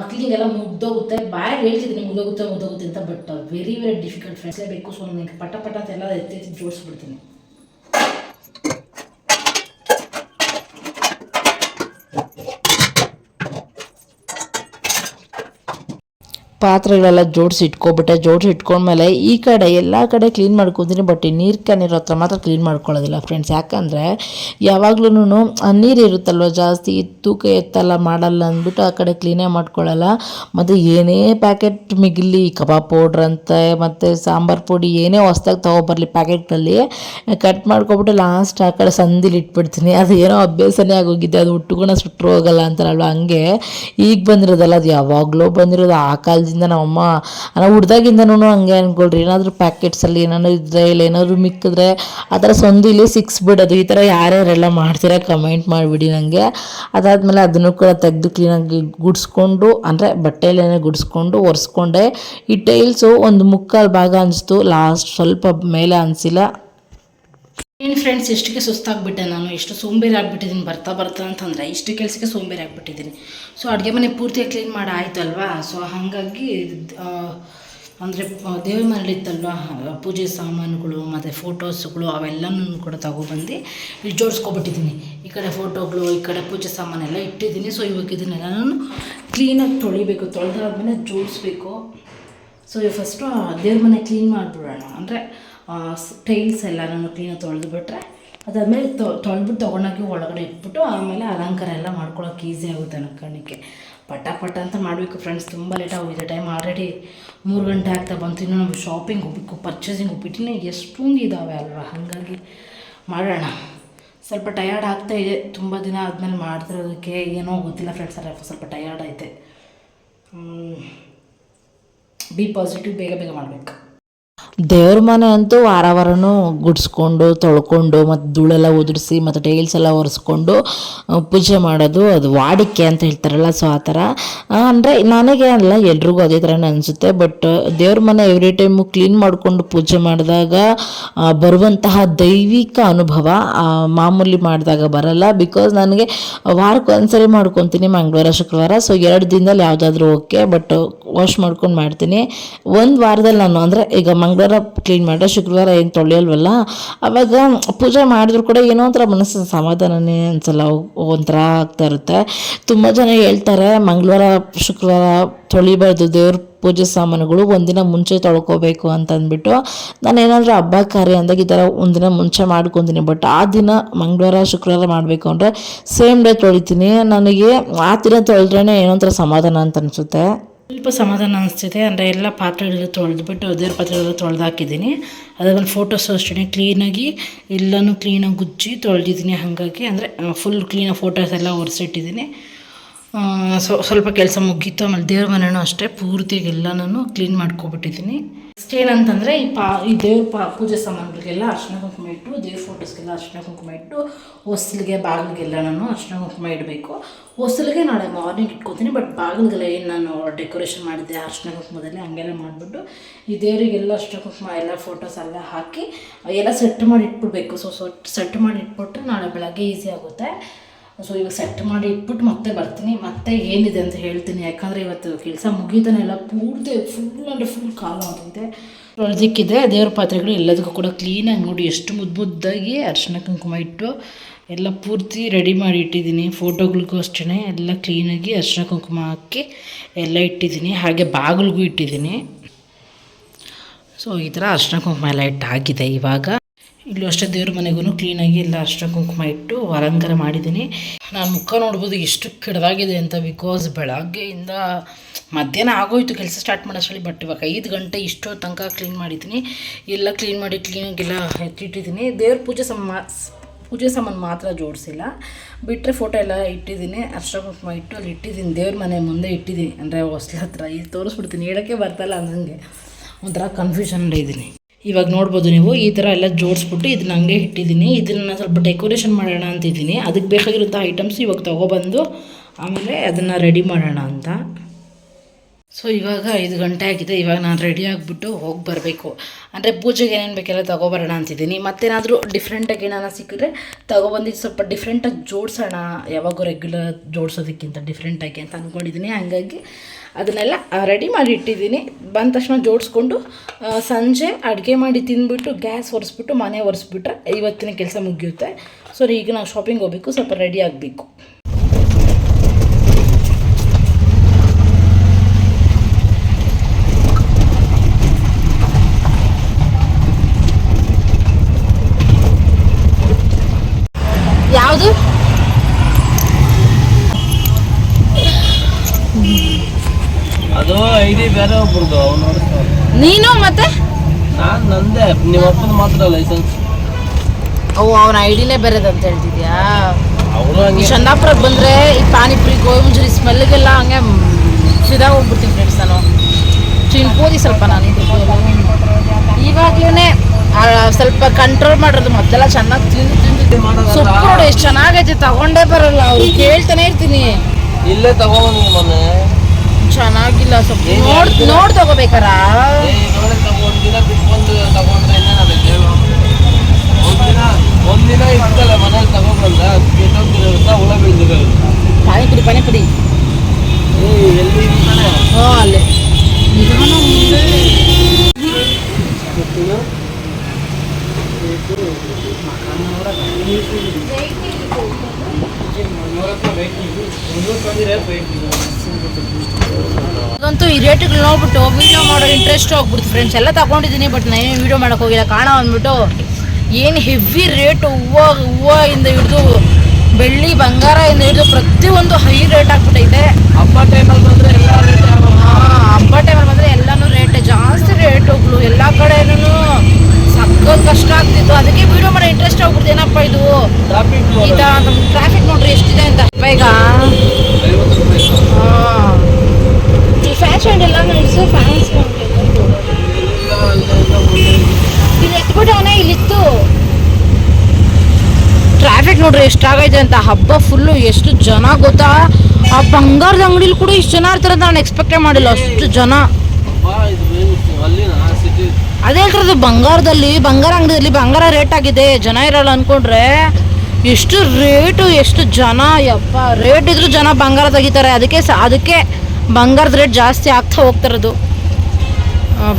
Speaker 4: ಕ್ಲೀನಿಂಗ್ ಎಲ್ಲ ಮುಗ್ದೋಗುತ್ತೆ. ಬಾಯಾಗಿ ಹೇಳ್ತಿದ್ದೀನಿ ಮುಗ್ದೋಗುತ್ತೆ ಮುಗ್ದೋಗುತ್ತೆ ಅಂತ but very very difficult friends ಬೇಕು ಸೊ ನನಗೆ ಪಟ ಪಟ ಅಂತ ಎಲ್ಲ ಎತ್ತಿ ಎತ್ತಿ ಜೋಡಿಸ್ಬಿಡ್ತೀನಿ. ಪಾತ್ರೆಗಳೆಲ್ಲ ಜೋಡಿಸಿ ಇಟ್ಕೊಬಿಟ್ಟೆ, ಜೋಡಿಸಿ ಇಟ್ಕೊಂಡ್ಮೇಲೆ ಈ ಕಡೆ ಎಲ್ಲ ಕಡೆ ಕ್ಲೀನ್ ಮಾಡ್ಕೊತೀನಿ ಬಟ್ ಈ ನೀರು ಕ್ಯಾನ್ ಹತ್ರ ಮಾತ್ರ ಕ್ಲೀನ್ ಮಾಡ್ಕೊಳ್ಳೋದಿಲ್ಲ ಫ್ರೆಂಡ್ಸ್ ಯಾಕಂದರೆ ಯಾವಾಗ್ಲೂ ನೀರು ಇರುತ್ತಲ್ವ ಜಾಸ್ತಿ, ತೂಕ ಎತ್ತಲ್ಲ, ಮಾಡಲ್ಲ ಅಂದ್ಬಿಟ್ಟು ಆ ಕಡೆ ಕ್ಲೀನೇ ಮಾಡ್ಕೊಳ್ಳಲ್ಲ. ಮತ್ತು ಏನೇ ಪ್ಯಾಕೆಟ್ ಮಿಗಿಲಿ, ಕಬಾಬ್ ಪೌಡ್ರ್ ಅಂತೆ, ಮತ್ತು ಸಾಂಬಾರು ಪುಡಿ, ಏನೇ ಹೊಸ್ದಾಗಿ ತೊಗೊಬರ್ಲಿ ಪ್ಯಾಕೆಟಲ್ಲಿ ಕಟ್ ಮಾಡ್ಕೊಬಿಟ್ಟು ಲಾಸ್ಟ್ ಆ ಕಡೆ ಸಂದಿಲಿ ಇಟ್ಬಿಡ್ತೀನಿ. ಅದು ಏನೋ ಅಭ್ಯಾಸನೇ ಆಗೋಗಿದೆ, ಅದು ಉಟ್ಟುಗುಣ ಸುಟ್ಟರು ಹೋಗಲ್ಲ ಅಂತಾರಲ್ವ ಹಂಗೆ. ಈಗ ಬಂದಿರೋದಲ್ಲ, ಅದು ಯಾವಾಗಲೂ ಬಂದಿರೋದು, ಆ ಕಾಲದಿಂದ ನಮ್ಮಮ್ಮ ನಾವು ಹುಡ್ದಾಗಿಂದನೂ ಹಂಗೆ ಅನ್ಕೊಳ್ರಿ, ಏನಾದರೂ ಪ್ಯಾಕೆಟ್ಸಲ್ಲಿ ಏನಾದ್ರು ಇದ್ದರೆ ಇಲ್ಲ, ಏನಾದರೂ ಮಿಕ್ಕಿದ್ರೆ ಆ ಥರ ಸಿಕ್ಸ್ ಸಿಕ್ಸ್ಬಿಡೋದು ಈ ಥರ ಯಾರ್ಯಾರೆಲ್ಲ ಮಾಡ್ತೀರಾ ಕಮೆಂಟ್ ಮಾಡಿಬಿಡಿ ನನಗೆ ಅದಾದಮೇಲೆ ಅದನ್ನು ಕೂಡ ತೆಗೆದು ಕ್ಲೀನಾಗಿ ಗುಡಿಸ್ಕೊಂಡು, ಅಂದರೆ ಬಟ್ಟೆಯಲ್ಲೇನೆ ಗುಡಿಸ್ಕೊಂಡು, ಒರೆಸ್ಕೊಂಡೆ. ಈ ಟೈಲ್ಸು ಒಂದು ಮುಕ್ಕಾಲು ಭಾಗ ಅನಿಸ್ತು. ಲಾಸ್ಟ್ ಸ್ವಲ್ಪ ಮೇಲೆ ಅನಿಸಿಲ್ಲ. ಏನು ಫ್ರೆಂಡ್ಸ್ ಎಷ್ಟಕ್ಕೆ ಸುಸ್ತಾಗ್ಬಿಟ್ಟೆ ನಾನು ಎಷ್ಟು ಸೋಂಬೇರಿ ಆಗಿಬಿಟ್ಟಿದ್ದೀನಿ ಬರ್ತಾ ಬರ್ತಾ ಅಂತಂದರೆ ಇಷ್ಟು ಕೆಲಸಕ್ಕೆ ಸೋಂಬೇರಿ ಆಗಿಬಿಟ್ಟಿದ್ದೀನಿ ಸೊ ಅಡುಗೆ ಮನೆ ಪೂರ್ತಿಯಾಗಿ ಕ್ಲೀನ್ ಮಾಡಿ ಆಯಿತು ಅಲ್ವಾ ಸೊ ಹಾಗಾಗಿ
Speaker 1: ಅಂದರೆ ದೇವ್ರ ಮನೇಲಿ ಇತ್ತಲ್ವ? ಪೂಜೆ ಸಾಮಾನುಗಳು, ಮತ್ತು ಫೋಟೋಸ್ಗಳು ಅವೆಲ್ಲನೂ ಕೂಡ ತಗೊಬಂದು ಜೋಡಿಸ್ಕೊಬಿಟ್ಟಿದ್ದೀನಿ ಈ ಕಡೆ ಫೋಟೋಗಳು ಈ ಕಡೆ ಪೂಜೆ ಸಾಮಾನೆಲ್ಲ ಇಟ್ಟಿದ್ದೀನಿ ಸೊ ಇವಾಗ ಇದನ್ನೆಲ್ಲ ನಾನು ಕ್ಲೀನಾಗಿ ತೊಳಿಬೇಕು. ತೊಳೆದಾದ್ಮೇಲೆ ಜೋಡಿಸ್ಬೇಕು. ಸೊ ಫಸ್ಟು ದೇವ್ರ ಮನೆ ಕ್ಲೀನ್ ಮಾಡಿಬಿಡೋಣ. ಅಂದರೆ ಟೈಲ್ಸ್ ಎಲ್ಲನೂ ಕ್ಲೀನಾಗಿ ತೊಳೆದು ಬಿಟ್ರೆ ಅದಾದಮೇಲೆ ತೊಳೆದ್ಬಿಟ್ಟು ತೊಗೊಂಡೋಗಿ ಒಳಗಡೆ ಇಟ್ಬಿಟ್ಟು ಆಮೇಲೆ ಅಲಂಕಾರ ಎಲ್ಲ ಮಾಡ್ಕೊಳ್ಳೋಕೆ ಈಸಿ ಆಗುತ್ತೆ ಅನ್ಕೊಂಡಿಕ್ಕೆ ಪಟ ಪಟ ಅಂತ ಮಾಡಬೇಕು ಫ್ರೆಂಡ್ಸ್ ತುಂಬ ಲೇಟ್ ಆಗೋಗಿದೆ ಟೈಮ್ ಆಲ್ರೆಡಿ ಮೂರು ಗಂಟೆ ಆಗ್ತಾ ಬಂತು, ಇನ್ನೂ ನಾವು ಶಾಪಿಂಗ್ ಹೋಗ್ಬೇಕು ಪರ್ಚೇಸಿಂಗ್ ಹೋಗ್ಬಿಟ್ಟು ಇನ್ನು ಎಷ್ಟೊಂದು ಇದ್ದಾವೆ ಅಲ್ವಾ? ಹಾಗಾಗಿ ಮಾಡೋಣ. ಸ್ವಲ್ಪ ಟಯರ್ಡ್ ಆಗ್ತಾ ಇದೆ, ತುಂಬ ದಿನ ಆದಮೇಲೆ ಮಾಡ್ತಿರೋದಕ್ಕೆ ಏನೋ ಗೊತ್ತಿಲ್ಲ ಫ್ರೆಂಡ್ಸ್ ಸ್ವಲ್ಪ ಟಯರ್ಡ್ ಐತೆ ಬಿ ಪಾಸಿಟಿವ್ ಬೇಗ ಬೇಗ ಮಾಡಬೇಕು.
Speaker 4: ದೇವ್ರ ಮನೆ ಅಂತೂ ವಾರ ವಾರನೂ ಗುಡಿಸ್ಕೊಂಡು, ತೊಳ್ಕೊಂಡು, ಮತ್ತು ಧೂಳೆಲ್ಲ ಉದುರಿಸಿ, ಮತ್ತು ಟೈಲ್ಸ್ ಎಲ್ಲ ಒರೆಸ್ಕೊಂಡು ಪೂಜೆ ಮಾಡೋದು ಅದು ವಾಡಿಕೆ ಅಂತ ಹೇಳ್ತಾರಲ್ಲ ಸೊ ಆ ಥರ. ಅಂದರೆ ನನಗೆ ಅಲ್ಲ, ಎಲ್ರಿಗೂ ಅದೇ ಥರನೇ ಅನಿಸುತ್ತೆ ಬಟ್ ದೇವ್ರ ಮನೆ ಎವ್ರಿ ಟೈಮು ಕ್ಲೀನ್ ಮಾಡಿಕೊಂಡು ಪೂಜೆ ಮಾಡಿದಾಗ ಬರುವಂತಹ ದೈವಿಕ ಅನುಭವ ಮಾಮೂಲಿ ಮಾಡಿದಾಗ ಬರಲ್ಲ ಬಿಕಾಸ್ ನನಗೆ ವಾರಕ್ಕೆ ಒಂದ್ಸರಿ ಮಾಡ್ಕೊತೀನಿ ಮಂಗಳವಾರ, ಶುಕ್ರವಾರ ಸೊ ಎರಡು ದಿನದಲ್ಲಿ ಯಾವುದಾದ್ರೂ ಓಕೆ ಬಟ್ ವಾಶ್ ಮಾಡ್ಕೊಂಡು ಮಾಡ್ತೀನಿ. ಒಂದು ವಾರದಲ್ಲಿ ನಾನು, ಅಂದರೆ ಈಗ ಮಂಗಳವಾರ ಕ್ಲೀನ್ ಮಾಡಿದ್ರೆ ಶುಕ್ರವಾರ ಏನು ತೊಳೆಯಲ್ವಲ್ಲ? ಅವಾಗ ಪೂಜೆ ಮಾಡಿದ್ರು ಕೂಡ ಏನೋ ಒಂಥರ ಮನಸ್ಸಿನ ಸಮಾಧಾನನೇ ಅನ್ಸಲ್ಲ ಒಂಥರ ಆಗ್ತಾ ಇರುತ್ತೆ. ತುಂಬ ಜನ ಹೇಳ್ತಾರೆ, ಮಂಗಳವಾರ, ಶುಕ್ರವಾರ ತೊಳಿಬಾರ್ದು, ದೇವ್ರ ಪೂಜೆ ಸಾಮಾನುಗಳು ಒಂದಿನ ಮುಂಚೆ ತೊಳ್ಕೊಬೇಕು ಅಂತ ಅಂದ್ಬಿಟ್ಟು, ನಾನು ಏನಾದರೂ ಹಬ್ಬ ಕಾರ್ಯ ಅಂದಾಗ ಈ ಥರ ಒಂದಿನ ಮುಂಚೆ ಮಾಡ್ಕೊತೀನಿ. ಬಟ್ ಆ ದಿನ ಮಂಗಳವಾರ, ಶುಕ್ರವಾರ ಮಾಡಬೇಕು ಅಂದರೆ ಸೇಮ್ ಡೇ ತೊಳಿತೀನಿ. ನನಗೆ ಆ ದಿನ ತೊಳೆದ್ರೇ ಏನೋ ಒಂಥರ ಸಮಾಧಾನ ಅಂತ ಅನಿಸುತ್ತೆ.
Speaker 1: ಸ್ವಲ್ಪ ಸಮಾಧಾನ ಅನಿಸ್ತಿದೆ. ಅಂದರೆ ಎಲ್ಲ ಪಾತ್ರೆಗಳೆಲ್ಲ ತೊಳೆದ್ಬಿಟ್ಟು ಅದೇ ಪಾತ್ರೆಗಳೆಲ್ಲ ತೊಳೆದು ಹಾಕಿದ್ದೀನಿ ಅದಾದ್ಮೇಲೆ ಫೋಟೋಸು ಅಷ್ಟೇ ಕ್ಲೀನಾಗಿ ಎಲ್ಲನೂ ಕ್ಲೀನಾಗಿ ಗುಜ್ಜಿ ತೊಳೆದಿದ್ದೀನಿ ಹಾಗಾಗಿ. ಅಂದರೆ ಫುಲ್ ಕ್ಲೀನಾಗಿ ಫೋಟೋಸ್ ಎಲ್ಲ ಒರೆಸಿಟ್ಟಿದ್ದೀನಿ. ಸೊ ಸ್ವಲ್ಪ ಕೆಲಸ ಮುಗೀತು, ಆಮೇಲೆ ದೇವ್ರ ಮನೆಯೂ ಅಷ್ಟೇ ಪೂರ್ತಿ ಎಲ್ಲನೂ ಕ್ಲೀನ್ ಮಾಡ್ಕೊಬಿಟ್ಟಿದ್ದೀನಿ. ನೆಕ್ಸ್ಟ್ ಏನಂತಂದರೆ ಈ ಪಾ, ಈ ದೇವ್ರ ಪಾ, ಪೂಜೆ ಸಾಮಾನುಗಳಿಗೆಲ್ಲ ಅರ್ಶಿನ ಕುಂಕುಮ ಇಟ್ಟು, ದೇವ್ರ ಫೋಟೋಸ್ಗೆಲ್ಲ ಅರ್ಶಿನ ಕುಂಕುಮ ಇಟ್ಟು, ಹೊಸಲಿಗೆ ಬಾಗಿಲಿಗೆಲ್ಲ ನಾನು ಅರ್ಶಿನ ಕುಂಕುಮ ಇಡಬೇಕು. ಹೊಸಲಿಗೆ ನಾಳೆ ಮಾರ್ನಿಂಗ್ ಇಟ್ಕೊತೀನಿ ಬಟ್ ಬಾಗಿಲಿಗೆಲ್ಲ ಏನು ನಾನು ಡೆಕೋರೇಷನ್ ಮಾಡಿದ್ದೆ, ಅರ್ಶಿನ ಕುಂಕುಮದಲ್ಲಿ ಹಂಗೆಲ್ಲ ಮಾಡಿಬಿಟ್ಟು, ಈ ದೇವರಿಗೆಲ್ಲ ಅರ್ಶಿನ ಕುಂಕುಮ, ಎಲ್ಲ ಫೋಟೋಸ್ ಎಲ್ಲ ಹಾಕಿ, ಎಲ್ಲ ಸೆಟ್ ಮಾಡಿ ಇಟ್ಬಿಡ್ಬೇಕು. ಸೊ ಸೆಟ್ ಮಾಡಿ ಇಟ್ಬಿಟ್ರೆ ನಾಳೆ ಬೆಳಗ್ಗೆ ಈಸಿ ಆಗುತ್ತೆ. ಸೊ ಇವಾಗ ಸೆಟ್ ಮಾಡಿ ಇಟ್ಬಿಟ್ಟು ಮತ್ತೆ ಬರ್ತೀನಿ. ಮತ್ತೆ ಏನಿದೆ ಅಂತ ಹೇಳ್ತೀನಿ. ಯಾಕಂದರೆ ಇವತ್ತು ಕೆಲಸ ಮುಗೀತಾನೆ ಎಲ್ಲ ಪೂರ್ತಿ ಫುಲ್ ಅಂದರೆ ಫುಲ್ ಕಾಲು ಆಗಿದೆ ಅದಕ್ಕಿದೆ ದೇವ್ರ ಪಾತ್ರೆಗಳು ಎಲ್ಲದಕ್ಕೂ ಕೂಡ ಕ್ಲೀನಾಗಿ ನೋಡಿ ಎಷ್ಟು ಮುದ್ದು ಮುದ್ದಾಗಿ ಅರ್ಶಿನ ಕುಂಕುಮ ಇಟ್ಟು ಎಲ್ಲ ಪೂರ್ತಿ ರೆಡಿ ಮಾಡಿ ಇಟ್ಟಿದ್ದೀನಿ. ಫೋಟೋಗಳಿಗೂ ಅಷ್ಟೇ ಎಲ್ಲ ಕ್ಲೀನಾಗಿ ಅರ್ಶಿನ ಕುಂಕುಮ ಹಾಕಿ ಎಲ್ಲ ಇಟ್ಟಿದ್ದೀನಿ. ಹಾಗೆ ಬಾಗಿಲಿಗೂ ಇಟ್ಟಿದ್ದೀನಿ. ಸೊ ಈ ಥರ ಅರ್ಶಿನ ಕುಂಕುಮ ಎಲ್ಲ ಇಟ್ಟಾಗಿದೆ ಇವಾಗ. ಇಲ್ಲೂ ಅಷ್ಟೇ ದೇವ್ರ ಮನೆಗೂ ಕ್ಲೀನಾಗಿ ಎಲ್ಲ ಅಷ್ಟ ಕುಂಕುಮ ಇಟ್ಟು ಅಲಂಕಾರ ಮಾಡಿದ್ದೀನಿ. ನಾನು ಮುಖ ನೋಡ್ಬೋದು ಎಷ್ಟು ಕೆಡದಾಗಿದೆ ಅಂತ ಬಿಕಾಸ್ ಬೆಳಗ್ಗೆಯಿಂದ ಮಧ್ಯಾಹ್ನ ಆಗೋಯ್ತು ಕೆಲಸ ಸ್ಟಾರ್ಟ್ ಮಾಡೋಷ್ಟರಲ್ಲಿ ಬಟ್ ಇವಾಗ ಐದು ಗಂಟೆ ಇಷ್ಟೋ ತನಕ ಕ್ಲೀನ್ ಮಾಡಿದ್ದೀನಿ. ಎಲ್ಲ ಕ್ಲೀನ್ ಮಾಡಿ ಕ್ಲೀನಾಗೆಲ್ಲ ಎತ್ತಿಟ್ಟಿದ್ದೀನಿ ದೇವ್ರ ಪೂಜೆ ಸಮ, ಪೂಜೆ ಸಾಮಾನು ಮಾತ್ರ ಜೋಡಿಸಿಲ್ಲ. ಬಿಟ್ಟರೆ ಫೋಟೋ ಎಲ್ಲ ಇಟ್ಟಿದ್ದೀನಿ. ಅರ್ಶಿನ ಕುಂಕುಮ ಇಟ್ಟು ಅಲ್ಲಿ ಇಟ್ಟಿದ್ದೀನಿ. ದೇವ್ರ ಮನೆ ಮುಂದೆ ಇಟ್ಟಿದ್ದೀನಿ. ಅಂದರೆ ಹೊಸ್ಲ ಹತ್ರ ಇಲ್ಲಿ ತೋರಿಸ್ಬಿಡ್ತೀನಿ. ಹೇಳೋಕ್ಕೆ ಬರ್ತಲ್ಲ ಅಂದಂಗೆ ಒಂಥರ ಕನ್ಫ್ಯೂಷನ್ ಇದ್ದೀನಿ ಇವಾಗ ನೋಡ್ಬೋದು ನೀವು, ಈ ಥರ ಎಲ್ಲ ಜೋಡಿಸ್ಬಿಟ್ಟು ಇದನ್ನ ಹಂಗೆ ಇಟ್ಟಿದ್ದೀನಿ. ಇದನ್ನು ಸ್ವಲ್ಪ ಡೆಕೋರೇಷನ್ ಮಾಡೋಣ ಅಂತಿದ್ದೀನಿ. ಅದಕ್ಕೆ ಬೇಕಾಗಿರೋಂಥ ಐಟಮ್ಸ್ ಇವಾಗ ತೊಗೊಬಂದು, ಆಮೇಲೆ ಅದನ್ನು ರೆಡಿ ಮಾಡೋಣ ಅಂತ. ಸೊ ಇವಾಗ ಐದು ಗಂಟೆ ಆಗಿದೆ. ಇವಾಗ ನಾನು ರೆಡಿ ಆಗಿಬಿಟ್ಟು ಹೋಗಿ ಬರಬೇಕು. ಅಂದರೆ ಪೂಜೆಗೆ ಏನೇನು ಬೇಕೆಲ್ಲ ತೊಗೊಬರೋಣ ಅಂತಿದ್ದೀನಿ. ಮತ್ತೇನಾದರೂ ಡಿಫ್ರೆಂಟಾಗಿ ಏನಾರ ಸಿಕ್ಕಿದ್ರೆ ತೊಗೊಬಂದಿದ್ದು ಸ್ವಲ್ಪ ಡಿಫ್ರೆಂಟಾಗಿ ಜೋಡಿಸೋಣ. ಯಾವಾಗೂ ರೆಗ್ಯುಲರ್ ಜೋಡಿಸೋದಕ್ಕಿಂತ ಡಿಫ್ರೆಂಟಾಗಿ ಅಂತ ಅಂದ್ಕೊಂಡಿದ್ದೀನಿ ಹಂಗಾಗಿ ಅದನ್ನೆಲ್ಲ ರೆಡಿ ಮಾಡಿ ಇಟ್ಟಿದ್ದೀನಿ. ಬಂದ ತಕ್ಷಣ ಜೋಡಿಸ್ಕೊಂಡು ಸಂಜೆ ಅಡುಗೆ ಮಾಡಿ ತಿಂದ್ಬಿಟ್ಟು, ಗ್ಯಾಸ್ ಒರೆಸ್ಬಿಟ್ಟು, ಮನೆ ಒರೆಸ್ಬಿಟ್ರೆ ಇವತ್ತಿನ ಕೆಲಸ ಮುಗಿಯುತ್ತೆ. ಸೊ ಈಗ ನಾವು ಶಾಪಿಂಗ್ ಹೋಗಬೇಕು, ಸ್ವಲ್ಪ ರೆಡಿ ಆಗಬೇಕು ಯಾವುದು
Speaker 2: ಅದು ಐಡಿ ಬೇರೆ ಒಬ್ರದ್ದು ಅವ್ನು ನೋಡಿಸ್ತಾರೆ
Speaker 1: ನೀನು ಮತ್ತೆ?
Speaker 2: ನಾನು ನಂದೆ ನಿಮ್ಮ ಅಪ್ಪನ ಮಾತ್ರ ಲೈಸೆನ್ಸ್
Speaker 1: ಅವು ಅವನ ಐಡಿನೇ ಬೇರೆದಂತ ಹೇಳ್ತಿದ್ಯಾ?
Speaker 2: ಅವರು ಹಂಗೆ.
Speaker 1: ಚಂದಾಪುರಕ್ಕೆ ಬಂದರೆ ಈ ಪಾನಿಪುರಿ ಗೋಬಿ ಮಂಚೂರಿ ಸ್ಮೆಲ್ಗೆಲ್ಲ ಹಂಗೆ ಸಿದಾ ಹೋಗ್ಬಿಡ್ತೀನಿ ಫ್ರೆಂಡ್ಸ್ ನಾನು. ತಿನ್ಕೋದಿ ಸ್ವಲ್ಪ ನಾನು ಇವಾಗ್ಲೇ ಸ್ವಲ್ಪ ಕಂಟ್ರೋಲ್ ಮಾಡಿರೋದು ಮೊದಲೆಲ್ಲ ಚೆನ್ನಾಗಿ ತಿಂದು ತಿಂದು. ಸೊಪ್ಪು ನೋಡಿ ಎಷ್ಟು ಚೆನ್ನಾಗೈತೆ ತಗೊಂಡೇ ಬರಲ್ಲ ಅವ್ರು ಕೇಳ್ತಾನೆ ಇರ್ತೀನಿ.
Speaker 2: ಇಲ್ಲೇ ತಗೊಂಡು ಮೊನ್ನೆ.
Speaker 1: ಚೆನ್ನಾಗಿಲ್ಲ ಸ್ವಲ್ಪ
Speaker 2: ಏನ್
Speaker 1: ನೋಡ್
Speaker 2: ಹೇಳ್ತೀರಾ?
Speaker 1: ನೋಡ್ ತಗೋಬೇಕಾರ
Speaker 2: ಏ, ನೋಡೇ ತಗೊಂಡು ದಿನ ಬಿಟ್ಕೊಂಡು ತಗೊಂಡ್ರೆ ಇನ್ನೇನು ಅದಕ್ಕೆ ಹೇಳು ಒಂದಿನ ಒಂದಿನ ಇರ್ತಲ್ಲ ಮನೇಲಿ ತಗೊಂಡ್ಬಂದ ಕೆಟ್ಟೋಗ್ತಿರೋದ್ರಿಂದ ಹುಳ ಬೀಳ್ದಿರೋ
Speaker 1: ಪಾನಿಪುರಿ ಪಾನಿಪುರಿ
Speaker 2: ಏ ಎಲ್ಲಿ ಇರ್ತಾನೆ
Speaker 1: ಹ್ಞೂ ಅಲ್ಲಿ ನಿಧಾನ ಮುಂದೆ ಅದಂತೂ ಈ ರೇಟ್ಗಳು ನೋಡ್ಬಿಟ್ಟು ವೀಡಿಯೋ ಮಾಡೋ ಇಂಟ್ರೆಸ್ಟ್ ಹೋಗ್ಬಿಡ್ತು ಫ್ರೆಂಡ್ಸ್ ಎಲ್ಲ ತಗೊಂಡಿದ್ದೀನಿ ಬಟ್ ನಾನು ವಿಡಿಯೋ ಮಾಡೋಕೆ ಹೋಗಿಲ್ಲ. ಕಾಣ ಅಂದ್ಬಿಟ್ಟು ಏನು ಹೆವಿ ರೇಟ್ ಹೂವು ಹೂವಿಂದ ಹಿಡಿದು ಬೆಳ್ಳಿ ಬಂಗಾರ ಇಂದ ಹಿಡಿದು ಪ್ರತಿಯೊಂದು ಹೈ ರೇಟ್ ಆಗ್ಬಿಟ್ಟೈತೆ.
Speaker 2: ಹಬ್ಬ ಟೈಮಲ್ಲಿ ಬಂದರೆ ಎಲ್ಲ ರೇಟ್
Speaker 1: ಹಾಂ ಹಬ್ಬ ಟೈಮಲ್ಲಿ ಬಂದರೆ ಎಲ್ಲನೂ ರೇಟ್ ಜಾಸ್ತಿ ರೇಟ್ ಹೋಗ್ಲು. ಎಲ್ಲ ಕಡೆನೂ ಸಕ್ಕತ್ ಕಷ್ಟ ಆಗ್ತಿತ್ತು. ಅದಕ್ಕೆ ವಿಡಿಯೋ ಮಾಡೋ ಇಂಟ್ರೆಸ್ಟ್ ಆಗ್ಬಿಡ್ತು ಏನಪ್ಪ ಇದು?
Speaker 2: ಟ್ರಾಫಿಕ್
Speaker 1: ಈಗ ನಮ್ಮ ಟ್ರಾಫಿಕ್ ನೋಡ್ರಿ ಎಷ್ಟಿದೆ ಅಂತ. ಈಗ. ಈ ಫ್ಯಾಷನ್ ಎಲ್ಲ ನಡೆಸು ಫ್ಯಾನ್ಸ್
Speaker 2: ಇಲ್ಲ
Speaker 1: ಎತ್ಬಿಟ್ಟವನೇ ಇಲ್ಲಿತ್ತು. ಟ್ರಾಫಿಕ್ ನೋಡ್ರಿ ಎಷ್ಟಾಗೈತೆ ಅಂತ ಹಬ್ಬ ಫುಲ್ಲು ಎಷ್ಟು ಜನ ಗೊತ್ತಾ? ಆ ಬಂಗಾರದ ಅಂಗಡಿಲಿ ಕೂಡ ಇಷ್ಟು ಜನ ಇರ್ತಾರೆ ಅಂತ ನಾನು ಎಕ್ಸ್ಪೆಕ್ಟೇ ಮಾಡಿಲ್ಲ ಅಷ್ಟು ಜನ. ಅದೇ ಹೇಳ್ತಿರೋದು ಬಂಗಾರದಲ್ಲಿ ಬಂಗಾರ ಅಂಗಡಿಯಲ್ಲಿ ಬಂಗಾರ ರೇಟ್ ಆಗಿದೆ ಜನ ಇರಲ್ಲ ಅನ್ಕೊಂಡ್ರೆ. ಎಷ್ಟು ರೇಟು ಎಷ್ಟು ಜನ ಯಪ್ಪ ರೇಟ್ ಇದ್ರೂ ಜನ ಬಂಗಾರ ತೆಗಿತಾರೆ. ಅದಕ್ಕೆ ಸ ಅದಕ್ಕೆ ಬಂಗಾರದ ರೇಟ್ ಜಾಸ್ತಿ ಆಗ್ತಾ ಹೋಗ್ತಿರೋದು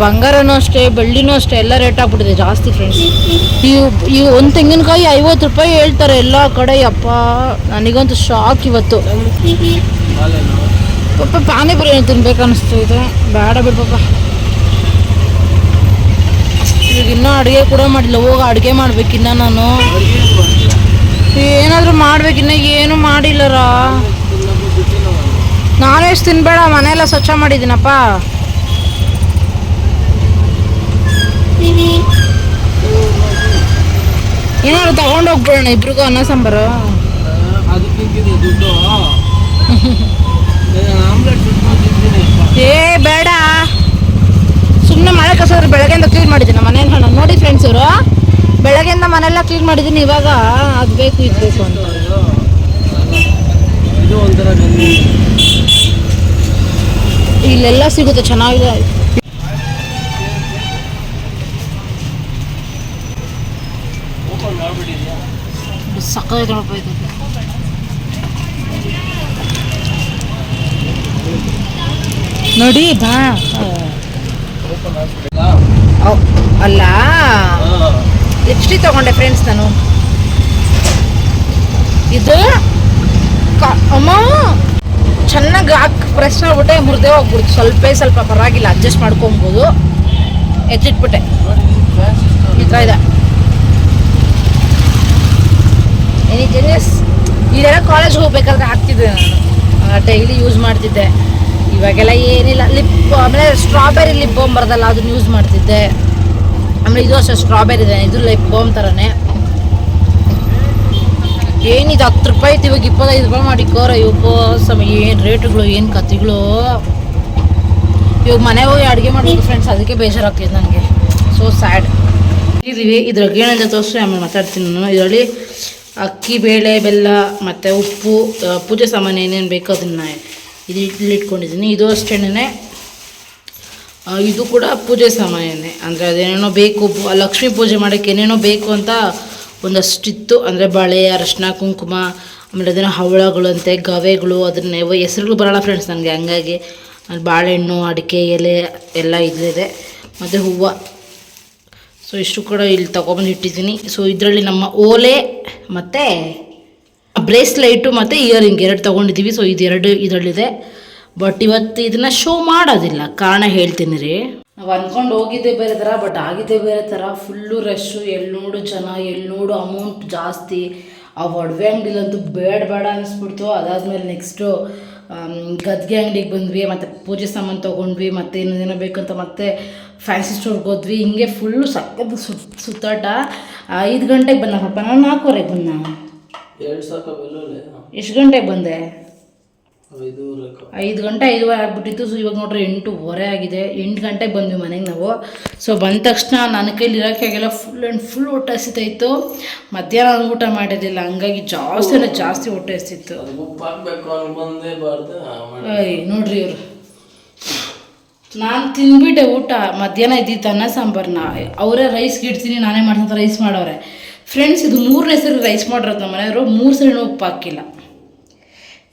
Speaker 1: ಬಂಗಾರನೂ ಅಷ್ಟೇ, ಬೆಳ್ಳಿನೂ ಅಷ್ಟೇ, ಎಲ್ಲ ರೇಟ್ ಆಗ್ಬಿಟ್ಟಿದೆ ಜಾಸ್ತಿ ಫ್ರೆಂಡ್ಸ್ ಈ ಈ ಒಂದು ತೆಂಗಿನಕಾಯಿ ಐವತ್ತು ರೂಪಾಯಿ ಹೇಳ್ತಾರೆ ಎಲ್ಲ ಕಡೆ ಅಪ್ಪ ನನಗಂತೂ ಶಾಕ್ ಇವತ್ತು. ಪಾಪ ಪಾನಿಪುರಿ ಏನು ತಿನ್ಬೇಕು ಇದೆ. ಬೇಡ ಬಿಡು ಪಾಪ. ಈಗ ಇನ್ನೂ ಅಡುಗೆ ಕೂಡ ಮಾಡಿಲ್ಲ, ಹೋಗಿ ಅಡುಗೆ ಮಾಡ್ಬೇಕಿನ್ನ ನಾನು. ಏನಾದರೂ ಮಾಡ್ಬೇಕಿನ್ನ, ಏನು ಮಾಡಿಲ್ಲರಾ?
Speaker 2: ನಾನು
Speaker 1: ವೆಜ್ ತಿನ್ಬೇಡ ಮನೆಯೆಲ್ಲ ಸ್ವಚ್ಛ ಮಾಡಿದ್ದೀನಪ್ಪ. ಏನಾದ್ರು ತಗೊಂಡು ಹೋಗ್ಬಿಡೋಣ ಇಬ್ರಿಗೂ ಅನ್ನ ಸಾಂಬಾರು. ಏ ಬೇಡ. ಸುಮ್ಮನೆ ಮಳೆ ಕಸಿದ್ರೆ ಬೆಳಗ್ಗೆಯಿಂದ ಕ್ಲೀನ್ ಮಾಡಿದ್ದೀನಿ ಮನೆ ನಾನು. ನೋಡಿ ಫ್ರೆಂಡ್ಸ್ ಇವರು ಬೆಳಗ್ಗೆಯಿಂದ ಮನೆಲ್ಲ ಕ್ಲೀನ್ ಮಾಡಿದ್ದೀನಿ ಇವಾಗ ಅದು ಬೇಕು ಇದು ಬೇಕು ಅಂತ. ಇಲ್ಲೆಲ್ಲ ಸಿಗುತ್ತೆ ಚೆನ್ನಾಗಿದೆ. ನೋಡಿ ಬಾ. ಅಲ್ಲ? ಲಿಪ್ಸ್ಟಿಕ್ ತಗೊಂಡೆ ಫ್ರೆಂಡ್ಸ್ ನಾನು. ಇದು ಅಮ್ಮ! ಚೆನ್ನಾಗಿ ಹಾಕಿ ಪ್ರೆಸ್ ಮಾಡಿಬಿಟ್ಟೆ ಮುರಿದೇ ಹೋಗ್ಬಿಡ್ತು. ಸ್ವಲ್ಪ ಸ್ವಲ್ಪ ಪರವಾಗಿಲ್ಲ ಅಡ್ಜಸ್ಟ್ ಮಾಡ್ಕೊಬೋದು. ಎತ್ತಿಟ್ಬಿಟ್ಟೆ. ಈ ಥರ ಇದೆ. ಎನಿ ಜೆನಿಯಸ್ ಇದೆಲ್ಲ ಕಾಲೇಜ್ಗೆ ಹೋಗ್ಬೇಕಾದ್ರೆ ಹಾಕ್ತಿದ್ದೆ ನಾನು. ಡೈಲಿ ಯೂಸ್ ಮಾಡ್ತಿದ್ದೆ. ಇವಾಗೆಲ್ಲ ಏನಿಲ್ಲ ಲಿಪ್ ಆಮೇಲೆ ಸ್ಟ್ರಾಬೆರಿ ಲಿಪ್ ಬಾಮ್ ಬರೋದಲ್ಲ ಅದನ್ನ ಯೂಸ್ ಮಾಡ್ತಿದ್ದೆ. ಆಮೇಲೆ ಇದು ಅಷ್ಟೇ ಸ್ಟ್ರಾಬೆರಿ ಇದೆ, ಇದು ಲಿಪ್ ಬಾಮ್ ಥರನೇ ಏನಿದು ಹತ್ತು ರೂಪಾಯಿ ಇತ್ತು ಇವಾಗ ಇಪ್ಪತ್ತೈದು ರೂಪಾಯಿ ಮಾಡಿ ಕೋರ. ಇವು ಸಮ ಏನು ರೇಟ್ಗಳು, ಏನು ಕತಿಗಳು ಇವಾಗ ಮನೆ ಹೋಗಿ ಅಡುಗೆ ಮಾಡ್ಬೇಕು ಫ್ರೆಂಡ್ಸ್ ಅದಕ್ಕೆ ಬೇಜಾರಾಗ್ತಿದೆ ನನಗೆ ಸೊ ಸ್ಯಾಡ್ ಇದೀವಿ ಇದ್ರಾಗ ಏನಂತ ತೋರಿಸಿ ಆಮೇಲೆ ಮಾತಾಡ್ತೀನಿ ನಾನು. ಇದರಲ್ಲಿ ಅಕ್ಕಿ, ಬೇಳೆ, ಬೆಲ್ಲ, ಮತ್ತು ಉಪ್ಪು ಪೂಜೆ ಸಾಮಾನು ಏನೇನು ಬೇಕೋ ಅದನ್ನು ಇದು ಇಲ್ಲಿ ಇಟ್ಕೊಂಡಿದ್ದೀನಿ. ಇದು ಅಷ್ಟೇನೆ ಇದು ಕೂಡ ಪೂಜೆ ಸಾಮಾನ್ಯನೇ ಅಂದರೆ ಅದೇನೇನೋ ಬೇಕು, ಲಕ್ಷ್ಮೀ ಪೂಜೆ ಮಾಡೋಕ್ಕೆ ಏನೇನೋ ಬೇಕು ಅಂತ ಒಂದಷ್ಟಿತ್ತು. ಅಂದರೆ ಬಳೆ, ಅರಶಿನ, ಕುಂಕುಮ, ಆಮೇಲೆ ಅದನ್ನು ಹವಳಗಳಂತೆ ಗವೆಗಳು, ಅದನ್ನ ಹೆಸರುಗಳು ಬರೋಲ್ಲ ಫ್ರೆಂಡ್ಸ್ ನನಗೆ, ಹಂಗಾಗಿ ಅಲ್ಲಿ ಬಾಳೆಹಣ್ಣು, ಅಡಿಕೆ, ಎಲೆ ಎಲ್ಲ ಇಲ್ಲಿದೆ ಮತ್ತು ಹೂವು. ಸೊ ಇಷ್ಟು ಕೂಡ ಇಲ್ಲಿ ತೊಗೊಬಂದು ಇಟ್ಟಿದ್ದೀನಿ. ಸೊ ಇದರಲ್ಲಿ ನಮ್ಮ ಓಲೆ ಮತ್ತು ಬ್ರೇಸ್ಲೈಟು ಮತ್ತು ಇಯರಿಂಗ್ ಎರಡು ತೊಗೊಂಡಿದ್ದೀವಿ. ಸೊ ಇದೆರಡು ಇದರಲ್ಲಿದೆ. ಬಟ್ ಇವತ್ತು ಇದನ್ನು ಶೋ ಮಾಡೋದಿಲ್ಲ. ಕಾರಣ ಹೇಳ್ತೀನಿ ರೀ. ನಾವು ಅಂದ್ಕೊಂಡು ಹೋಗಿದ್ದೆ ಬೇರೆ ಥರ ಬಟ್ ಆಗಿದ್ದೆ ಬೇರೆ ಥರ ಫುಲ್ಲು ರಶ್ಶು ಎಲ್ಲಿ ನೋಡು ಜನ ಎಲ್ಲಿ ನೋಡು ಅಮೌಂಟ್ ಜಾಸ್ತಿ. ಆ ಒಡವೆ ಅಂಗಡಿಲಂತೂ ಬೇಡ ಬೇಡ ಅನ್ನಿಸ್ಬಿಡ್ತು ಅದಾದಮೇಲೆ ನೆಕ್ಸ್ಟು ಗದ್ಗೆ ಅಂಗಡಿಗೆ ಬಂದ್ವಿ ಮತ್ತು ಪೂಜೆ ಸಾಮಾನು ತೊಗೊಂಡ್ವಿ ಮತ್ತು ಇನ್ನೇನೋ ಬೇಕಂತ ಮತ್ತೆ ಫ್ಯಾನ್ಸಿ ಸ್ಟೋರ್ಗೆ ಹೋದ್ವಿ. ಹಿಂಗೆ ಫುಲ್ಲು ಸಕ್ಕದ ಸುತ್ ಸುತ್ತಾಟ. ಐದು ಗಂಟೆಗೆ ಬಂದ ಪಾಪ ನಾನು ನಾಲ್ಕೂವರೆಗೆ ಬಂದ? ಎಷ್ಟು ಗಂಟೆಗೆ ಬಂದೆ? ಐದು ಗಂಟೆ ಐದುವರೆ ಆಗ್ಬಿಟ್ಟಿತ್ತು. ಸೊ ಇವಾಗ ನೋಡ್ರಿ ಎಂಟೂವರೆ ಆಗಿದೆ. ಎಂಟು ಗಂಟೆಗೆ ಬಂದ್ವಿ ಮನೆಗೆ ನಾವು. ಸೊ ಬಂದ ತಕ್ಷಣ ನನ್ನ ಕೈಲಿ ಇರೋಕೆ ಆಗಿಲ್ಲ ಫುಲ್ ಆ್ಯಂಡ್ ಫುಲ್ ಹೊಟ್ಟೆ ಹಸಿತಾಯಿತ್ತು ಮಧ್ಯಾಹ್ನ ಊಟ ಮಾಡಿರಲಿಲ್ಲ. ಹಂಗಾಗಿ ಜಾಸ್ತಿ ಅಂದರೆ ಜಾಸ್ತಿ ಹೊಟ್ಟೆ ಹಸಿತ್ತು ನೋಡ್ರಿ ಇವರು. ನಾನು ತಿಂದ್ಬಿಟ್ಟೆ ಊಟ. ಮಧ್ಯಾಹ್ನ ಇದ್ದಿತ್ತು ಅನ್ನ ಸಾಂಬಾರನ್ನ ಅವರೇ ರೈಸ್ ಗಿಡ್ತೀನಿ ನಾನೇ ಮಾಡ್ತಂತ ರೈಸ್ ಮಾಡೋರೆ. ಫ್ರೆಂಡ್ಸ್ ಇದು ಮೂರನೇ ಸರಿ ರೈಸ್ ಮಾಡಿರೋದು ನಮ್ಮ ಮನೆಯವರು ಮೂರು ಸರಿ ಉಪ್ಪು ಹಾಕಿಲ್ಲ.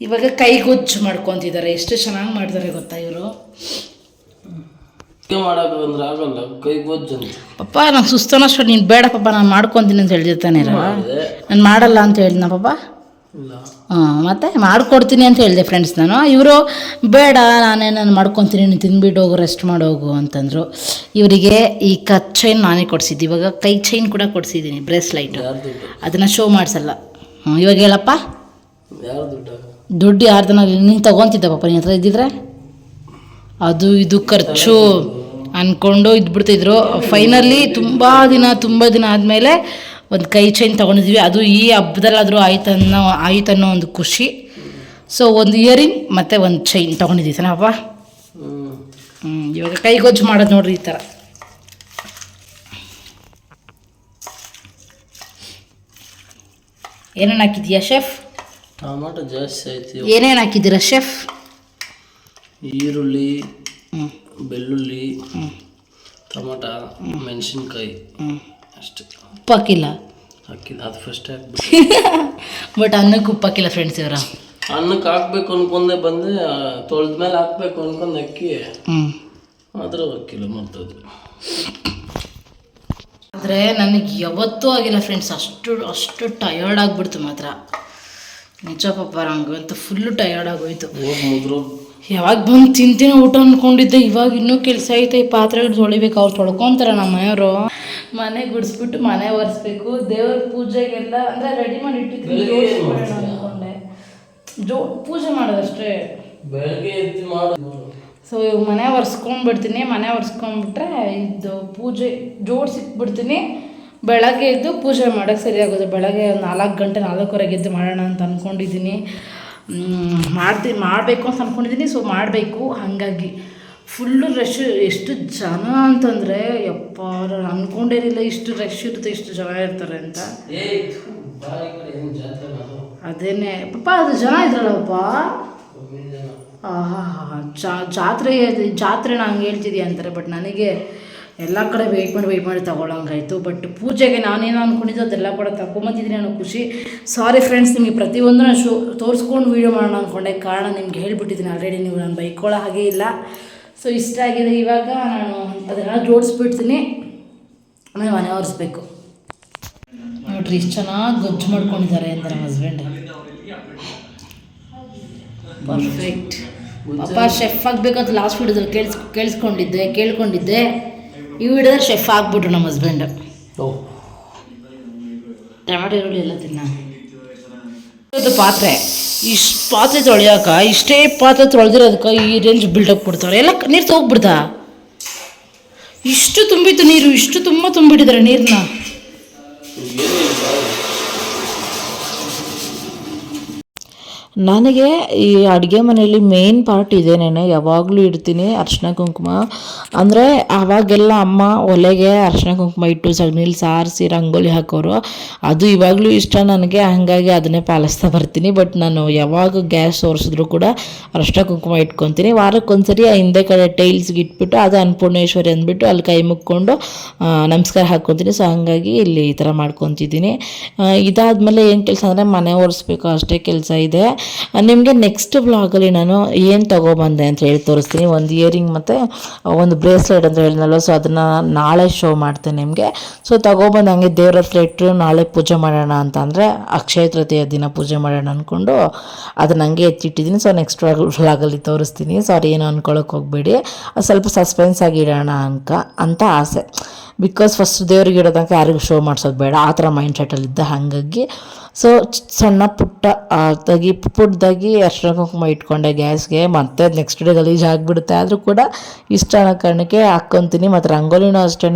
Speaker 1: ಇವಾಗ ಕೈಗೊಜ್ಜು ಮಾಡ್ಕೊತಿದ್ದಾರೆ. ಎಷ್ಟು ಚೆನ್ನಾಗಿ ಮಾಡಿದಾರೆ ಗೊತ್ತಾ ಇವರು?
Speaker 2: ಮಾಡೋಕ್ಕಂದ್ರೆ ಆಗಲ್ಲ
Speaker 1: ಪಪ್ಪ ನಂಗೆ ಸುಸ್ತನಷ್ಟು ನೀನು ಬೇಡ ಪಪ್ಪ ನಾನು ಮಾಡ್ಕೊತೀನಿ ಅಂತ ಹೇಳಿದಿರ್ತಾನೆ ನಾನು ಮಾಡಲ್ಲ ಅಂತ ಹೇಳಿದ್ನ ಪಪ್ಪ? ಹಾಂ ಮತ್ತೆ? ಮಾಡ್ಕೊಡ್ತೀನಿ ಅಂತ ಹೇಳಿದೆ ಫ್ರೆಂಡ್ಸ್ ನಾನು. ಇವರು ಬೇಡ ನಾನೇ ನಾನು ಮಾಡ್ಕೊತೀನಿ ನೀನು ತಿಂದ್ಬಿಟ್ಟು ಹೋಗು ರೆಸ್ಟ್ ಮಾಡೋಗು ಅಂತಂದರು. ಇವರಿಗೆ ಈ ಕ ಚೈನ್ ನಾನೇ ಕೊಡಿಸಿದ್ದೆ. ಇವಾಗ ಕೈ ಚೈನ್ ಕೂಡ ಕೊಡಿಸಿದ್ದೀನಿ ಬ್ರೇಸ್ಲೈಟು ಅದನ್ನು ಶೋ ಮಾಡಿಸಲ್ಲ. ಹ್ಞೂ ಇವಾಗ ಹೇಳಪ್ಪ?
Speaker 2: ದುಡ್ಡು
Speaker 1: ಯಾರ್ದನ ನೀನು ತೊಗೊತಿದ್ದ ಪಾಪ ನಿನ್ನ ಹತ್ರ ಇದ್ದಿದ್ರೆ? ಅದು ಇದು ಖರ್ಚು ಅಂದ್ಕೊಂಡು ಇದ್ಬಿಡ್ತಿದ್ರು. ಫೈನಲಿ ತುಂಬ ದಿನ ತುಂಬ ದಿನ ಆದಮೇಲೆ ಒಂದು ಕೈ ಚೈನ್ ತೊಗೊಂಡಿದ್ವಿ. ಅದು ಈ ಹಬ್ಬದಲ್ಲಾದರೂ ಆಯ್ತನ್ನೋ ಆಯ್ತನ್ನೋ ಒಂದು ಖುಷಿ. ಸೊ ಒಂದು ಇಯರಿಂಗ್ ಮತ್ತು ಒಂದು ಚೈನ್ ತೊಗೊಂಡಿದ್ದೀವಿ ತಾನಪ್ಪ
Speaker 2: ಹ್ಞೂ
Speaker 1: ಇವಾಗ ಕೈಗೊಜ್ಜು ಮಾಡೋದು ನೋಡ್ರಿ ಈ ಥರ ಏನೇನು ಹಾಕಿದ್ಯಾ, ಶೆಫ್?
Speaker 2: ಟೊಮಾಟೊ ಜಾಸ್ತಿ ಆಯ್ತು
Speaker 1: ಏನೇನು ಹಾಕಿದ್ದೀರಾ ಶೆಫ್?
Speaker 2: ಈರುಳ್ಳಿ ಬೆಳ್ಳುಳ್ಳಿ ಟೊಮಾಟ ಮೆಣಸಿನ್ಕಾಯಿ. ಅಷ್ಟು.
Speaker 1: ಉಪ್ಪು ಹಾಕಿಲ್ಲ
Speaker 2: ಹಾಕಿಲ್ಲ ಅದು ಫಸ್ಟ್ ಹಾಕ್ಬಿಟ್ಟು
Speaker 1: ಬಟ್ ಅನ್ನಕ್ಕೆ ಉಪ್ಪು ಹಾಕಿಲ್ಲ ಫ್ರೆಂಡ್ಸ್ ಇವರ.
Speaker 2: ಅನ್ನಕ್ಕೆ ಹಾಕ್ಬೇಕು ಅನ್ಕೊಂಡೆ ಬಂದೆ ತೊಳೆದ ಮೇಲೆ ಹಾಕ್ಬೇಕು ಅನ್ಕೊಂಡು ಅಕ್ಕಿ. ಆದರೂ ಹಾಕಿಲ್ಲ ಮರ್ತದ್ದು
Speaker 1: ಆದರೆ ನನಗೆ ಯಾವತ್ತೂ ಆಗಿಲ್ಲ ಫ್ರೆಂಡ್ಸ್ ಅಷ್ಟು ಅಷ್ಟು ಟಯರ್ಡ್ ಆಗಿಬಿಡ್ತು ಮಾತ್ರ. ನಿಜ ಪಾಪ ಅಂತ ಫುಲ್ಲು ಟಯರ್ಡ್ ಆಗೋಯ್ತು ಯಾವಾಗ ಬಂದು ತಿಂತಿನ ಊಟ ಅಂದ್ಕೊಂಡಿದ್ದೆ ಇವಾಗ ಇನ್ನೂ ಕೆಲಸ ಐತೆ ಈ ಪಾತ್ರೆಗಳು ತೊಳಿಬೇಕು ಅವ್ರು ತೊಳ್ಕೊತಾರೆ ನಮ್ಮ ಮನೆಯವರು. ಮನೆ ಗುಡಿಸ್ಬಿಟ್ಟು ಮನೆ ಒರೆಸ್ಬೇಕು ದೇವ್ರ ಪೂಜೆಗೆಲ್ಲ ಅಂದರೆ ರೆಡಿ ಮಾಡಿ ಜೋಡಿಸ್ಬಿಡೋಣ ಅಂದ್ಕೊಂಡೆ ಜೋ ಪೂಜೆ ಮಾಡೋದಷ್ಟೇ. ಸೊ ಇವಾಗ ಮನೆ ಒರೆಸ್ಕೊಂಡ್ಬಿಡ್ತೀನಿ ಮನೆ ಒರೆಸ್ಕೊಂಡ್ಬಿಟ್ರೆ ಇದು ಪೂಜೆ ಜೋಡಿಸಿಟ್ಬಿಡ್ತೀನಿ. ಬೆಳಗ್ಗೆ ಎದ್ದು ಪೂಜೆ ಮಾಡೋಕ್ಕೆ ಸರಿ ಆಗೋದು. ಬೆಳಗ್ಗೆ ಒಂದು ನಾಲ್ಕು ಗಂಟೆ ನಾಲ್ಕೂವರೆಗೆ ಎದ್ದು ಮಾಡೋಣ ಅಂತ ಅಂದ್ಕೊಂಡಿದ್ದೀನಿ ಮಾಡ್ತೀನಿ ಮಾಡಬೇಕು ಅಂತ ಅಂದ್ಕೊಂಡಿದ್ದೀನಿ ಸೊ ಮಾಡಬೇಕು. ಹಾಗಾಗಿ ಫುಲ್ಲು ರಶ್ ಎಷ್ಟು ಜನ ಅಂತಂದರೆ ಯಪ್ಪ ನಾನು ಅಂದ್ಕೊಂಡಿರಲಿಲ್ಲ ಇಷ್ಟು ರಶ್ ಇರುತ್ತೆ ಇಷ್ಟು ಜನ ಇರ್ತಾರೆ ಅಂತ. ಅದೇನೆ. ಪಪ್ಪ ಅದು ಜನ ಇದ್ರಲ್ಲಪ್ಪ.
Speaker 2: ಹಾಂ ಹಾಂ
Speaker 1: ಆಹಾ ಜಾತ್ರೆ ಜಾತ್ರೆ ಹಂಗೆ ಹೇಳ್ತಿದ್ಯಾ ಅಂತಾರೆ ಬಟ್ ನನಗೆ ಎಲ್ಲ ಕಡೆ ವೆಯ್ಟ್ ಮಾಡಿ ವೆಯ್ಟ್ ಮಾಡಿ ತೊಗೊಳಂಗಾಯಿತು. ಬಟ್ ಪೂಜೆಗೆ ನಾನೇನು ಅಂದ್ಕೊಂಡಿದ್ದು ಅದೆಲ್ಲ ಕೂಡ ತಗೊಂಬಂದಿದ್ದೀನಿ ಅನ್ನೋ ಖುಷಿ. ಸಾರಿ ಫ್ರೆಂಡ್ಸ್ ನಿಮಗೆ ಪ್ರತಿಯೊಂದನ್ನು ಶೋ, ತೋರಿಸ್ಕೊಂಡು ವೀಡಿಯೋ ಮಾಡೋಣ ಅಂದ್ಕೊಂಡೆ ಕಾರಣ ನಿಮ್ಗೆ ಹೇಳ್ಬಿಟ್ಟಿದ್ದೀನಿ ಆಲ್ರೆಡಿ ನೀವು ನಾನು ಬೈಕೊಳ್ಳೋ ಹಾಗೆ ಇಲ್ಲ. ಸೊ ಇಷ್ಟ ಆಗಿದೆ ಇವಾಗ ನಾನು ಅದನ್ನೆಲ್ಲ ಜೋಡಿಸ್ಬಿಡ್ತೀನಿ. ಆಮೇಲೆ ಮನೆ ಒರೆಸ್ಬೇಕು. ನೋಡ್ರಿ, ಇಷ್ಟು ಚೆನ್ನಾಗಿ ಗೊಜ್ಜು ಮಾಡ್ಕೊಂಡಿದ್ದಾರೆ ಅಂತ ನಮ್ಮ ಹಸ್ಬೆಂಡ್ ಪರ್ಫೆಕ್ಟ್ ಪಾಪ ಶೆಫ್ ಆಗಬೇಕಂತ ಲಾಸ್ಟ್ ವಿಡಿಯೋದಲ್ಲಿ ಕೇಳಿಸ್, ಕೇಳಿಸ್ಕೊಂಡಿದ್ದೆ, ಕೇಳ್ಕೊಂಡಿದ್ದೆ. ಈ ವಿಡಿಯೋದಲ್ಲಿ ಶೆಫ್ ಆಗ್ಬಿಟ್ರು ನಮ್ಮ ಹಸ್ಬೆಂಡ್
Speaker 2: ಓ.
Speaker 1: ಟೊಮೆಟೊ ಈರುಳ್ಳಿ ಎಲ್ಲ ತಿನ್ನ. ಇದು ಪಾತ್ರೆ. ಇಷ್ಟು ಪಾತ್ರೆ ತೊಳೆಯೋಕೆ ಇಷ್ಟೇ ಪಾತ್ರೆ ತೊಳೆದಿರೋದಕ್ಕೆ ಈ ರೇಂಜ್ ಬಿಲ್ಡಪ್ ಕೊಡ್ತಾರೆ. ಎಲ್ಲ ನೀರು ತೊಗೊಬಿಡ್ತಾ? ಇಷ್ಟು ತುಂಬಿತ್ತು ನೀರು ಇಷ್ಟು ತುಂಬ ತುಂಬಿಟ್ಟಿದ್ದಾರೆ ನೀರನ್ನ
Speaker 4: ನನಗೆ ಈ ಅಡುಗೆ ಮನೆಯಲ್ಲಿ ಮೇನ್ ಪಾರ್ಟ್ ಇದೇನೇನೆ, ಯಾವಾಗಲೂ ಇಡ್ತೀನಿ ಅರ್ಶಿನ ಕುಂಕುಮ. ಅಂದರೆ ಆವಾಗೆಲ್ಲ ಅಮ್ಮ ಒಲೆಗೆ ಅರ್ಶಿನ ಕುಂಕುಮ ಇಟ್ಟು ಸಗಣಿಲಿ ಸಾರಿಸಿ ರಂಗೋಲಿ ಹಾಕೋರು. ಅದು ಇವಾಗಲೂ ಇಷ್ಟ ನನಗೆ, ಹಾಗಾಗಿ ಅದನ್ನೇ ಪಾಲಿಸ್ತಾ ಬರ್ತೀನಿ. ಬಟ್ ನಾನು ಯಾವಾಗ ಗ್ಯಾಸ್ ತೋರಿಸಿದ್ರು ಕೂಡ ಅರ್ಶಿನ ಕುಂಕುಮ ಇಟ್ಕೊತೀನಿ. ವಾರಕ್ಕೊಂದ್ಸರಿ ಆ ಹಿಂದೆ ಕಡೆ ಟೈಲ್ಸ್ಗೆ ಇಟ್ಬಿಟ್ಟು ಅದು ಅನ್ನಪೂರ್ಣೇಶ್ವರಿ ಅಂದ್ಬಿಟ್ಟು ಅಲ್ಲಿ ಕೈ ಮುಕ್ಕೊಂಡು ನಮಸ್ಕಾರ ಹಾಕ್ಕೊತೀನಿ. ಸೊ ಹಾಗಾಗಿ ಇಲ್ಲಿ ಈ ಥರ ಮಾಡ್ಕೊತಿದ್ದೀನಿ. ಇದಾದಮೇಲೆ ಏನು ಕೆಲಸ ಅಂದರೆ ಮನೆ ಒರೆಸ್ಬೇಕು, ಅಷ್ಟೇ ಕೆಲಸ ಇದೆ. ನಿಮಗೆ ನೆಕ್ಸ್ಟ್ ವ್ಲಾಗಲ್ಲಿ ನಾನು ಏನು ತೊಗೊಬಂದೆ ಅಂತ ಹೇಳಿ ತೋರಿಸ್ತೀನಿ. ಒಂದು ಇಯರಿಂಗ್ ಮತ್ತು ಒಂದು ಬ್ರೇಸ್ಲೆಟ್ ಅಂತ ಹೇಳಿದ್ನಲ್ಲ ಸೊ ಅದನ್ನು ನಾಳೆ ಶೋ ಮಾಡ್ತೇನೆ ನಿಮಗೆ. ಸೊ ತೊಗೊಬಂದು, ಹಂಗೆ ದೇವ್ರ ಹತ್ರ ಇಟ್ಟರು ನಾಳೆ ಪೂಜೆ ಮಾಡೋಣ ಅಂತ ಅಂದರೆ, ಅಕ್ಷಯ ತೃತೀಯ ದಿನ ಪೂಜೆ ಮಾಡೋಣ ಅಂದ್ಕೊಂಡು ಅದನ್ನ ಹಂಗೆ ಎತ್ತಿಟ್ಟಿದ್ದೀನಿ. ಸೊ ನೆಕ್ಸ್ಟ್ ವ್ಲಾಗಲ್ಲಿ ತೋರಿಸ್ತೀನಿ. ಸಾರಿ ಏನು ಅಂದ್ಕೊಳ್ಳೋಕೆ ಹೋಗಬೇಡಿ. ಸ್ವಲ್ಪ ಸಸ್ಪೆನ್ಸ್ ಆಗಿ ಇಡೋಣ ಅನ್ಕ ಅಂತ ಆಸೆ. ಬಿಕಾಸ್ ಫಸ್ಟ್ ದೇವ್ರಿಗೆ ಇಡೋದಂಕ ಯಾರಿಗೂ ಶೋ ಮಾಡಿಸೋದು ಬೇಡ. ಆ ಥರ ಮೈಂಡ್ ಸೆಟ್ಟಲ್ಲಿದ್ದೆ ಹಾಗಾಗಿ. ಸೊ ಸಣ್ಣ ಪುಟ್ಟ ಅದಾಗಿ ಪುಟ್ಟದಾಗಿ ಅರ್ಶಿನ ಕುಂಕುಮ ಇಟ್ಕೊಂಡೆ ಗ್ಯಾಸ್ಗೆ. ಮತ್ತೆ ನೆಕ್ಸ್ಟ್ ಡೇ ಗಲೀಜು ಆಗಿಬಿಡುತ್ತೆ. ಆದರೂ ಕೂಡ ಇಷ್ಟ ಕಾರಣಕ್ಕೆ ಹಾಕ್ಕೊತೀನಿ ಮತ್ತು ರಂಗೋಲಿನೂ ಅಷ್ಟೇ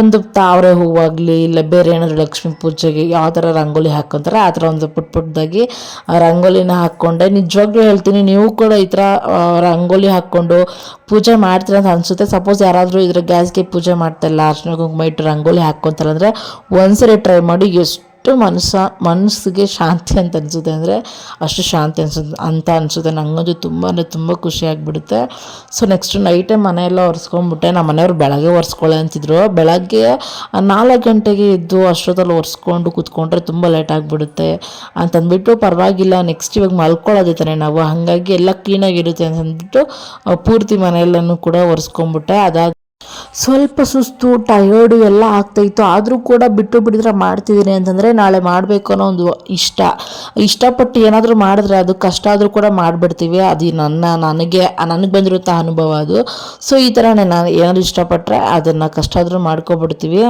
Speaker 4: ಒಂದು ತಾವರೆ ಹೂವಾಗಲಿ ಇಲ್ಲ ಬೇರೆ ಏನಾದರೂ ಲಕ್ಷ್ಮೀ ಪೂಜೆಗೆ ಯಾವ ಥರ ರಂಗೋಲಿ ಹಾಕ್ಕೊತಾರೆ ಆ ಥರ ಒಂದು ಪುಟ್ಟ ಪುಟ್ಟದಾಗಿ ರಂಗೋಲಿನ ಹಾಕ್ಕೊಂಡೆ ನಿಜವಾಗ್ಲೂ ಹೇಳ್ತೀನಿ, ನೀವು ಕೂಡ ಈ ಥರ ರಂಗೋಲಿ ಹಾಕ್ಕೊಂಡು ಪೂಜೆ ಮಾಡ್ತೀರ ಅಂತ ಅನಿಸುತ್ತೆ. ಸಪೋಸ್ ಯಾರಾದರೂ ಇದ್ರ ಗ್ಯಾಸ್ಗೆ ಪೂಜೆ ಮಾಡ್ತಾಯಿಲ್ಲ ಅರ್ಶಿನ ಕುಂಕುಮ ಇಟ್ಟು ರಂಗೋಲಿ ಹಾಕ್ಕೊಂತಾರೆ ಅಂದರೆ ಒಂದ್ಸರಿ ಟ್ರೈ ಮಾಡಿ ಎಷ್ಟು ಮನಸ್ಸ, ಮನಸ್ಸಿಗೆ ಶಾಂತಿ ಅಂತ ಅನಿಸುತ್ತೆ ಅಂದರೆ ಅಷ್ಟು ಶಾಂತಿ ಅನಿಸುತ್ತೆ ಅಂತ ಅನಿಸುತ್ತೆ. ನನಗಂತೂ ತುಂಬ ಅಂದರೆ ತುಂಬ ಖುಷಿ ಆಗಿಬಿಡುತ್ತೆ. ಸೊ ನೆಕ್ಸ್ಟ್ ನೈಟೇ ಮನೆಯೆಲ್ಲ ಒರೆಸ್ಕೊಂಡ್ಬಿಟ್ಟೆ. ನಮ್ಮ ಮನೆಯವ್ರು ಬೆಳಗ್ಗೆ ಒರೆಸ್ಕೊಳ್ಳಿ ಅಂತಿದ್ರು. ಬೆಳಗ್ಗೆ ನಾಲ್ಕು ಗಂಟೆಗೆ ಇದ್ದು ಅಷ್ಟೊತ್ತಲ್ಲಿ ಒರೆಸ್ಕೊಂಡು ಕೂತ್ಕೊಂಡ್ರೆ ತುಂಬ ಲೇಟ್ ಆಗಿಬಿಡುತ್ತೆ ಅಂತಂದ್ಬಿಟ್ಟು ಪರವಾಗಿಲ್ಲ ನೆಕ್ಸ್ಟ್ ಇವಾಗ ಮಲ್ಕೊಳ್ಳೋದೇ ತಾನೆ ನಾವು. ಹಾಗಾಗಿ ಎಲ್ಲ ಕ್ಲೀನಾಗಿರುತ್ತೆ ಅಂತಂದ್ಬಿಟ್ಟು ಪೂರ್ತಿ ಮನೆಯೆಲ್ಲನೂ ಕೂಡ ಒರೆಸ್ಕೊಂಡ್ಬಿಟ್ಟೆ. ಅದಾದ ಸ್ವಲ್ಪ ಸುಸ್ತು ಟಯರ್ಡು ಎಲ್ಲ ಆಗ್ತಾಯಿತ್ತು ಆದರೂ ಕೂಡ ಬಿಟ್ಟು ಬಿಡಿದ್ರೆ ಮಾಡ್ತಿದ್ದೀನಿ ಅಂತಂದರೆ ನಾಳೆ ಮಾಡಬೇಕು ಅನ್ನೋ ಒಂದು ಇಷ್ಟ. ಇಷ್ಟಪಟ್ಟು ಏನಾದರೂ ಮಾಡಿದ್ರೆ ಅದು ಕಷ್ಟ ಆದರೂ ಕೂಡ ಮಾಡಿಬಿಡ್ತೀವಿ. ಅದು ನನ್ನ, ನನಗೆ ನನಗೆ ಬಂದಿರುವಂಥ ಅನುಭವ ಅದು. ಸೊ ಈ ಥರನೇ ನಾನು ಏನಾದರೂ ಇಷ್ಟಪಟ್ಟರೆ ಅದನ್ನು ಕಷ್ಟ ಆದರೂ ಮಾಡ್ಕೊಬಿಡ್ತೀವಿ.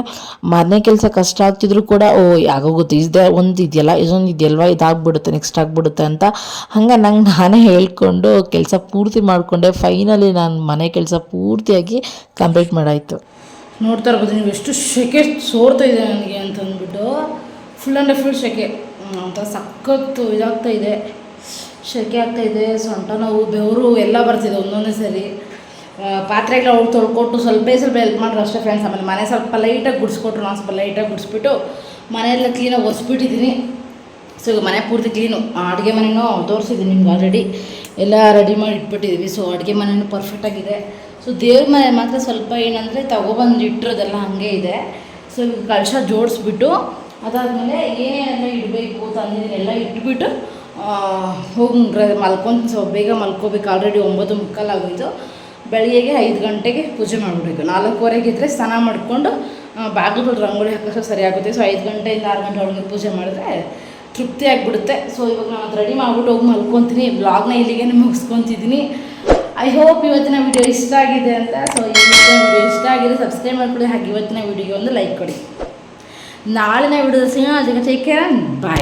Speaker 4: ಮನೆ ಕೆಲಸ ಕಷ್ಟ ಆಗ್ತಿದ್ರು ಕೂಡ, ಓ ಆಗೋಗುತ್ತೆ ಇದೇ ಒಂದು ಇದೆಯಲ್ಲ, ಇದೊಂದು ಇದೆಯಲ್ವಾ, ಇದಾಗ್ಬಿಡುತ್ತೆ ನೆಕ್ಸ್ಟ್ ಆಗ್ಬಿಡುತ್ತೆ ಅಂತ. ಹಂಗೆ ನಂಗೆ ನಾನೇ ಹೇಳ್ಕೊಂಡು ಕೆಲಸ ಪೂರ್ತಿ ಮಾಡಿಕೊಂಡೆ. ಫೈನಲಿ ನಾನು ಮನೆ ಕೆಲಸ ಪೂರ್ತಿಯಾಗಿ ಕಂಪ್ಲೀಟ್ ಮಾಡಾಯಿತು.
Speaker 1: ನೋಡ್ತಾ ಇರ್ಬೋದು, ನೀವು ಎಷ್ಟು ಸೆಕೆ ಸೋರ್ತಾ ಇದೆ ನನಗೆ ಅಂತ ಅಂದ್ಬಿಟ್ಟು ಫುಲ್ ಆ್ಯಂಡ್ ಫುಲ್ ಸೆಕೆ ಅಂತ ಸಖತ್ತು ಇದಾಗ್ತಾ ಇದೆ. ಸೆಕೆ ಆಗ್ತಾ ಇದೆ, ಸೊಂಟ ನೋವು, ಬೆವರು ಎಲ್ಲ ಬರ್ತಿದೆ ಒಂದೊಂದೇ ಸರಿ. ಪಾತ್ರೆಗಳ ಅವ್ರು ತೊಳ್ಕೊಟ್ಟು ಸ್ವಲ್ಪ ಸ್ವಲ್ಪ ಹೆಲ್ಪ್ ಮಾಡ್ರು ಅಷ್ಟೇ ಫ್ರೆಂಡ್ಸ್ ಆಮೇಲೆ ಮನೆ ಸ್ವಲ್ಪ ಲೈಟಾಗಿ ಗುಡಿಸ್ಕೊಟ್ರು, ನಾನು ಸ್ವಲ್ಪ ಲೈಟಾಗಿ ಗುಡಿಸ್ಬಿಟ್ಟು ಮನೆಯೆಲ್ಲ ಕ್ಲೀನಾಗಿ ಒರೆಸ್ಬಿಟ್ಟಿದ್ದೀನಿ. ಸೊ ಮನೆ ಪೂರ್ತಿ ಕ್ಲೀನು ಅಡುಗೆ ಮನೆನೂ ತೋರಿಸಿದ್ದೀನಿ ನಿಮ್ಗೆ ಆಲ್ರೆಡಿ ಎಲ್ಲ ರೆಡಿ ಮಾಡಿ ಇಟ್ಬಿಟ್ಟಿದ್ದೀವಿ ಸೊ ಅಡುಗೆ ಮನೆಯೂ ಪರ್ಫೆಕ್ಟಾಗಿದೆ ಸೊ ದೇವ್ರ ಮನೆ ಮಾತ್ರ ಸ್ವಲ್ಪ ಏನಂದರೆ ತಗೊಬಂದು ಇಟ್ಟಿರೋದೆಲ್ಲ ಹಾಗೆ ಇದೆ. ಸೊ ಕಳಶ ಜೋಡಿಸ್ಬಿಟ್ಟು, ಅದಾದಮೇಲೆ ಏನೆಲ್ಲ ಇಡಬೇಕು ತಂದಿದ್ದೀನಿ ಎಲ್ಲ ಇಟ್ಬಿಟ್ಟು ಹೋಗಿ ಮಲ್ಕೊಂಡು ಸೊ ಬೇಗ ಮಲ್ಕೋಬೇಕು. ಆಲ್ರೆಡಿ ಒಂಬತ್ತು ಮುಕ್ಕಾಲಾಗೋಯ್ತು ಬೆಳಿಗ್ಗೆ ಐದು ಗಂಟೆಗೆ ಪೂಜೆ ಮಾಡಿಬಿಡ್ಬೇಕು. ನಾಲ್ಕೂವರೆಗೆ ಇದ್ದರೆ ಸ್ನಾನ ಮಾಡಿಕೊಂಡು ಬಾಗಿಲು ರಂಗೋಲಿ ಹಾಕೋಷ್ಟು ಸರಿ ಆಗುತ್ತೆ. ಸೊ ಐದು ಗಂಟೆಯಿಂದ ಆರು ಗಂಟೆ ಒಳಗೆ ಪೂಜೆ ಮಾಡಿದ್ರೆ ತೃಪ್ತಿ ಆಗಿಬಿಡುತ್ತೆ. ಸೊ ಇವಾಗ ನಾನು ರೆಡಿ ಮಾಡ್ಬಿಟ್ಟು ಹೋಗಿ ಮಲ್ಕೊತೀನಿ. ಬ್ಲಾಗ್ನ ಇಲ್ಲಿಗೆ ಮುಗಿಸ್ಕೊತಿದ್ದೀನಿ ಐ ಹೋಪ್ ಇವತ್ತಿನ ವಿಡಿಯೋ ಇಷ್ಟ ಆಗಿದೆ ಅಂತ. ಸೊ ಇವತ್ತಿನ ವಿಡಿಯೋ ಇಷ್ಟ ಆಗಿದೆ ಸಬ್ಸ್ಕ್ರೈಬ್ ಮಾಡ್ಕೊಳ್ಳಿ. ಹಾಗೆ ಇವತ್ತಿನ ವಿಡಿಯೋಗೆ ಒಂದು ಲೈಕ್ ಕೊಡಿ. ನಾಳಿನ ವಿಡಿಯೋ ಸಿಗೋಣ. ಅದಕ್ಕೆ ಟೇಕ್ ಕೇರ್ ಬಾಯ್